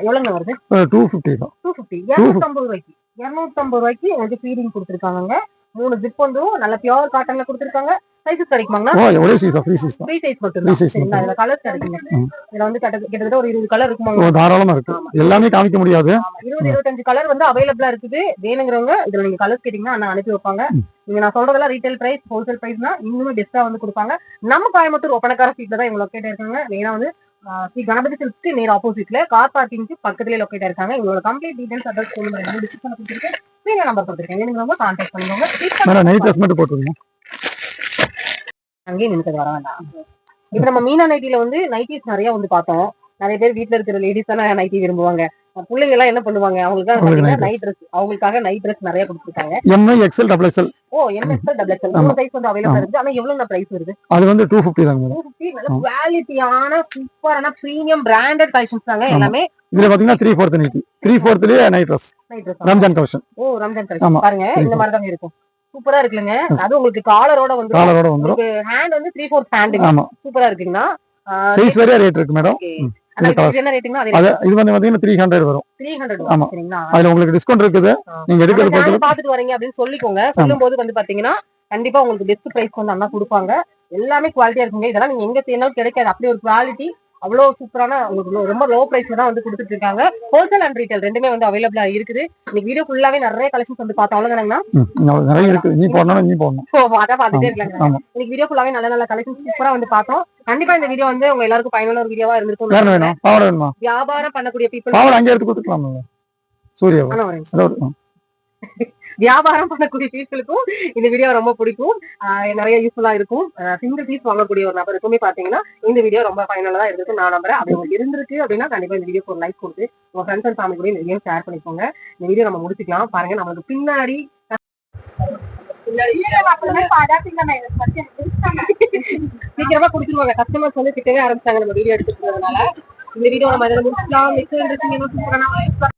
எவ்வளவுங்க வருது? டூ ஃபிஃப்டி தான். டூ ஃபிஃப்டி இரநூத்தம்பது ரூபாய்க்கு. இரநூத்தம்பது ரூபாய்க்கு உங்களுக்கு ஃபீடிங் கொடுத்துருக்காங்க மூணு ஜிப் வந்துரும். நல்ல பியோர் காட்டன்ல கொடுத்துருக்காங்க. சைஸஸ் கிடைக்குமாங்கண்ணா? ஓ ஒரே சீஸ் ஃப்ரீ சீஸ் தான். ஃப்ரீ சைஸ் மட்டும் Free size சரிங்களா? இதுல கலர்ஸ் கிடைக்குங்க. இதுல வந்து கிட்ட- கிட்டத்தட்ட ஒரு இருபது கலர் ஓ, இருக்குமாங்க தாராளமா இருக்கு. எல்லாமே காமிக்க முடியாது. ஆமா, இருபது இருபத்தஞ்சு கலர் வந்து அவைலபிளா இருக்குது. வேணுங்கிறவங்க இதுல நீங்க கலர்ஸ் கேட்டீங்கன்னா அண்ணா அனுப்பி வைப்பாங்க. நீங்க நான் சொல்றதெல்லாம் ரீட்டைல் பிரைஸ் ஹோல்சேல் பிரைஸ்னா இன்னும் பெஸ்டா வந்து கொடுப்பாங்க. நம்ம கோயம்புத்தூர் ஒப்பனக்கார சீட்ல தான் இவங்க லொக்கேட் இருக்காங்க. மெயினா வந்து ஸ்ரீ கணபதி சில்க்கு நேர் ஆப்போசிட்ல கார் பார்க்கிங்க்கு பக்கத்துலயே லொக்கேட் இருக்காங்க. இவங்களோட கம்ப்ளீட் டீடைல்ஸ் அட்ரஸ் நம்பர் டிஸ்கிரிப்ஷன்ல கொடுத்துருக்கேன். வீடியோ நம்பர் கொடுத்துருக்கேன் வேணுங்கிறவங்க கான்டாக்ட் பண்ணிக்கோங்க. மேடம் நைட் ட்ரெஸ் மட்டும் போட்டுருங்க. அங்கேயே நின்று வர வேண்டாம். இப்ப நம்ம மீனா நைட்டில வந்து நைட்டிஸ் நிறைய வந்து பார்த்தோம். நிறைய பேர் வீட்ல இருக்கிற லேடிஸ் தான் நைட்டி விரும்புவாங்க. பிள்ளைங்க எல்லாம் என்ன பண்ணுவாங்க? அவங்களுக்காக நைட் ட்ரெஸ் அவங்களுக்காக நைட் ட்ரெஸ் நிறைய கொடுத்துருக்காங்க. எம்ஐ எக்ஸ்எல் டபுள் எக்ஸ்எல் ஓ எம்எஸ்எல் டபுள் எக்ஸ்எல். மூணு சைஸ் வந்து அவைலபிள் இருக்கு. ஆனா எவ்வளவு பிரைஸ் வருது? அது வந்து டூ ஃபிஃப்டி தாங்க மேடம். டூ ஃபிஃப்டி நல்ல குவாலிட்டியான சூப்பரான பிரீமியம் பிராண்டட் கலெக்ஷன்ஸ் தாங்க. எல்லாமே. இதுல பாத்தீங்கன்னா த்ரீ ஃபோர்த் நைட்டி த்ரீ ஃபோர்த்லயே நைட் ட்ரெஸ் ரம்ஜான் கலெக்ஷன் ஓ ரம்ஜான் கலெக்ஷன். பாருங்க இந்த மாதிரி தாங்க இருக்கும். சூப்பரா இருக்குல்லங்க. அது உங்களுக்கு காலரோட வந்து காலரோட உங்களுக்கு ஹேண்ட் வந்து த்ரீ ஃபோர்த் ஹேண்ட் ஆமா. சூப்பரா இருக்குங்கண்ணா சைஸ் வரையா ரேட் இருக்கு மேடம் என்ன அது அது இது வந்து பாத்தீங்கன்னா த்ரீ ஹண்ட்ரட் வரும். த்ரீ ஹண்ட்ரட் ஆமா. சரிங்களா? அதுல உங்களுக்கு டிஸ்கவுண்ட் இருக்குது. நீங்க எடுக்கிறது பாத்துட்டு வரீங்க அப்படின்னு சொல்லிக்கோங்க. சொல்லும் போது வந்து பாத்தீங்கன்னா கண்டிப்பா உங்களுக்கு பெஸ்ட் பிரைஸ் வந்து அண்ணா கொடுப்பாங்க. எல்லாமே குவாலிட்டியா இருக்குங்க. இதெல்லாம் நீங்க எங்க தேடினாலும் கிடைக்காது. அப்படி ஒரு குவாலிட்டி அவ்வளவு சூப்பரான உங்களுக்கு ரொம்ப லோ பிரைஸ்ல தான் வந்து கொடுத்துட்டு இருக்காங்க. ஹோல்சேல் அண்ட் ரீட்டைல் ரெண்டுமே வந்து அவைலபிளா இருக்குது. இன்னைக்கு வீடியோ ஃபுல்லாவே நிறைய கலெக்ஷன்ஸ் வந்து பார்த்தோம் அவ்வளவுதானங்கண்ணா நிறைய இருக்கு. நீ போடணும் நீ போடணும். So, அதான் பார்த்துட்டே இருக்காங்க இன்னைக்கு வீடியோ ஃபுல்லாவே நல்ல நல்ல கலெக்ஷன்ஸ் சூப்பரா வந்து பார்த்தோம். கண்டிப்பா இந்த வீடியோ வந்து உங்க எல்லாருக்கும் பயனுள்ள ஒரு வீடியோவா இருந்திருக்கும் வியாபாரம் பண்ணக்கூடிய பீப்புள் அங்கே எடுத்து கொடுத்துக்கலாம்ல. சூர்யா வியாபாரம் பண்ணக்கூடிய பீப்புளுக்கும் இந்த வீடியோ ரொம்ப பிடிக்கும். நிறைய யூஸ்ஃபுல்லா இருக்கும். சிங்கிள் பீஸ் வாங்கக்கூடிய ஒரு நபருக்குமே பாத்தீங்கன்னா இந்த வீடியோ ரொம்ப பயனுள்ளதா இருந்திருக்கும் நான் நம்புறேன். அப்படி உங்களுக்கு இருந்திருக்கு அப்படின்னா கண்டிப்பா இந்த வீடியோக்கு ஒரு லைக் கொடுத்து உங்க ஃப்ரெண்ட்ஸ் அண்ட் ஃபேமிலி கூட இந்த வீடியோ ஷேர் பண்ணிக்கோங்க. இந்த வீடியோ நம்ம முடிச்சுக்கலாம். பாருங்க நமக்கு பின்னாடி சீக்கிரமா குடிச்சிருவாங்க கஸ்டமர்ஸ் வந்து கிட்டவே ஆரம்பிச்சாங்க நம்ம வீடியோ எடுத்துட்டு இருந்ததுனால இந்த வீடியோ நம்ம இதில் முடிச்சுக்கலாம்.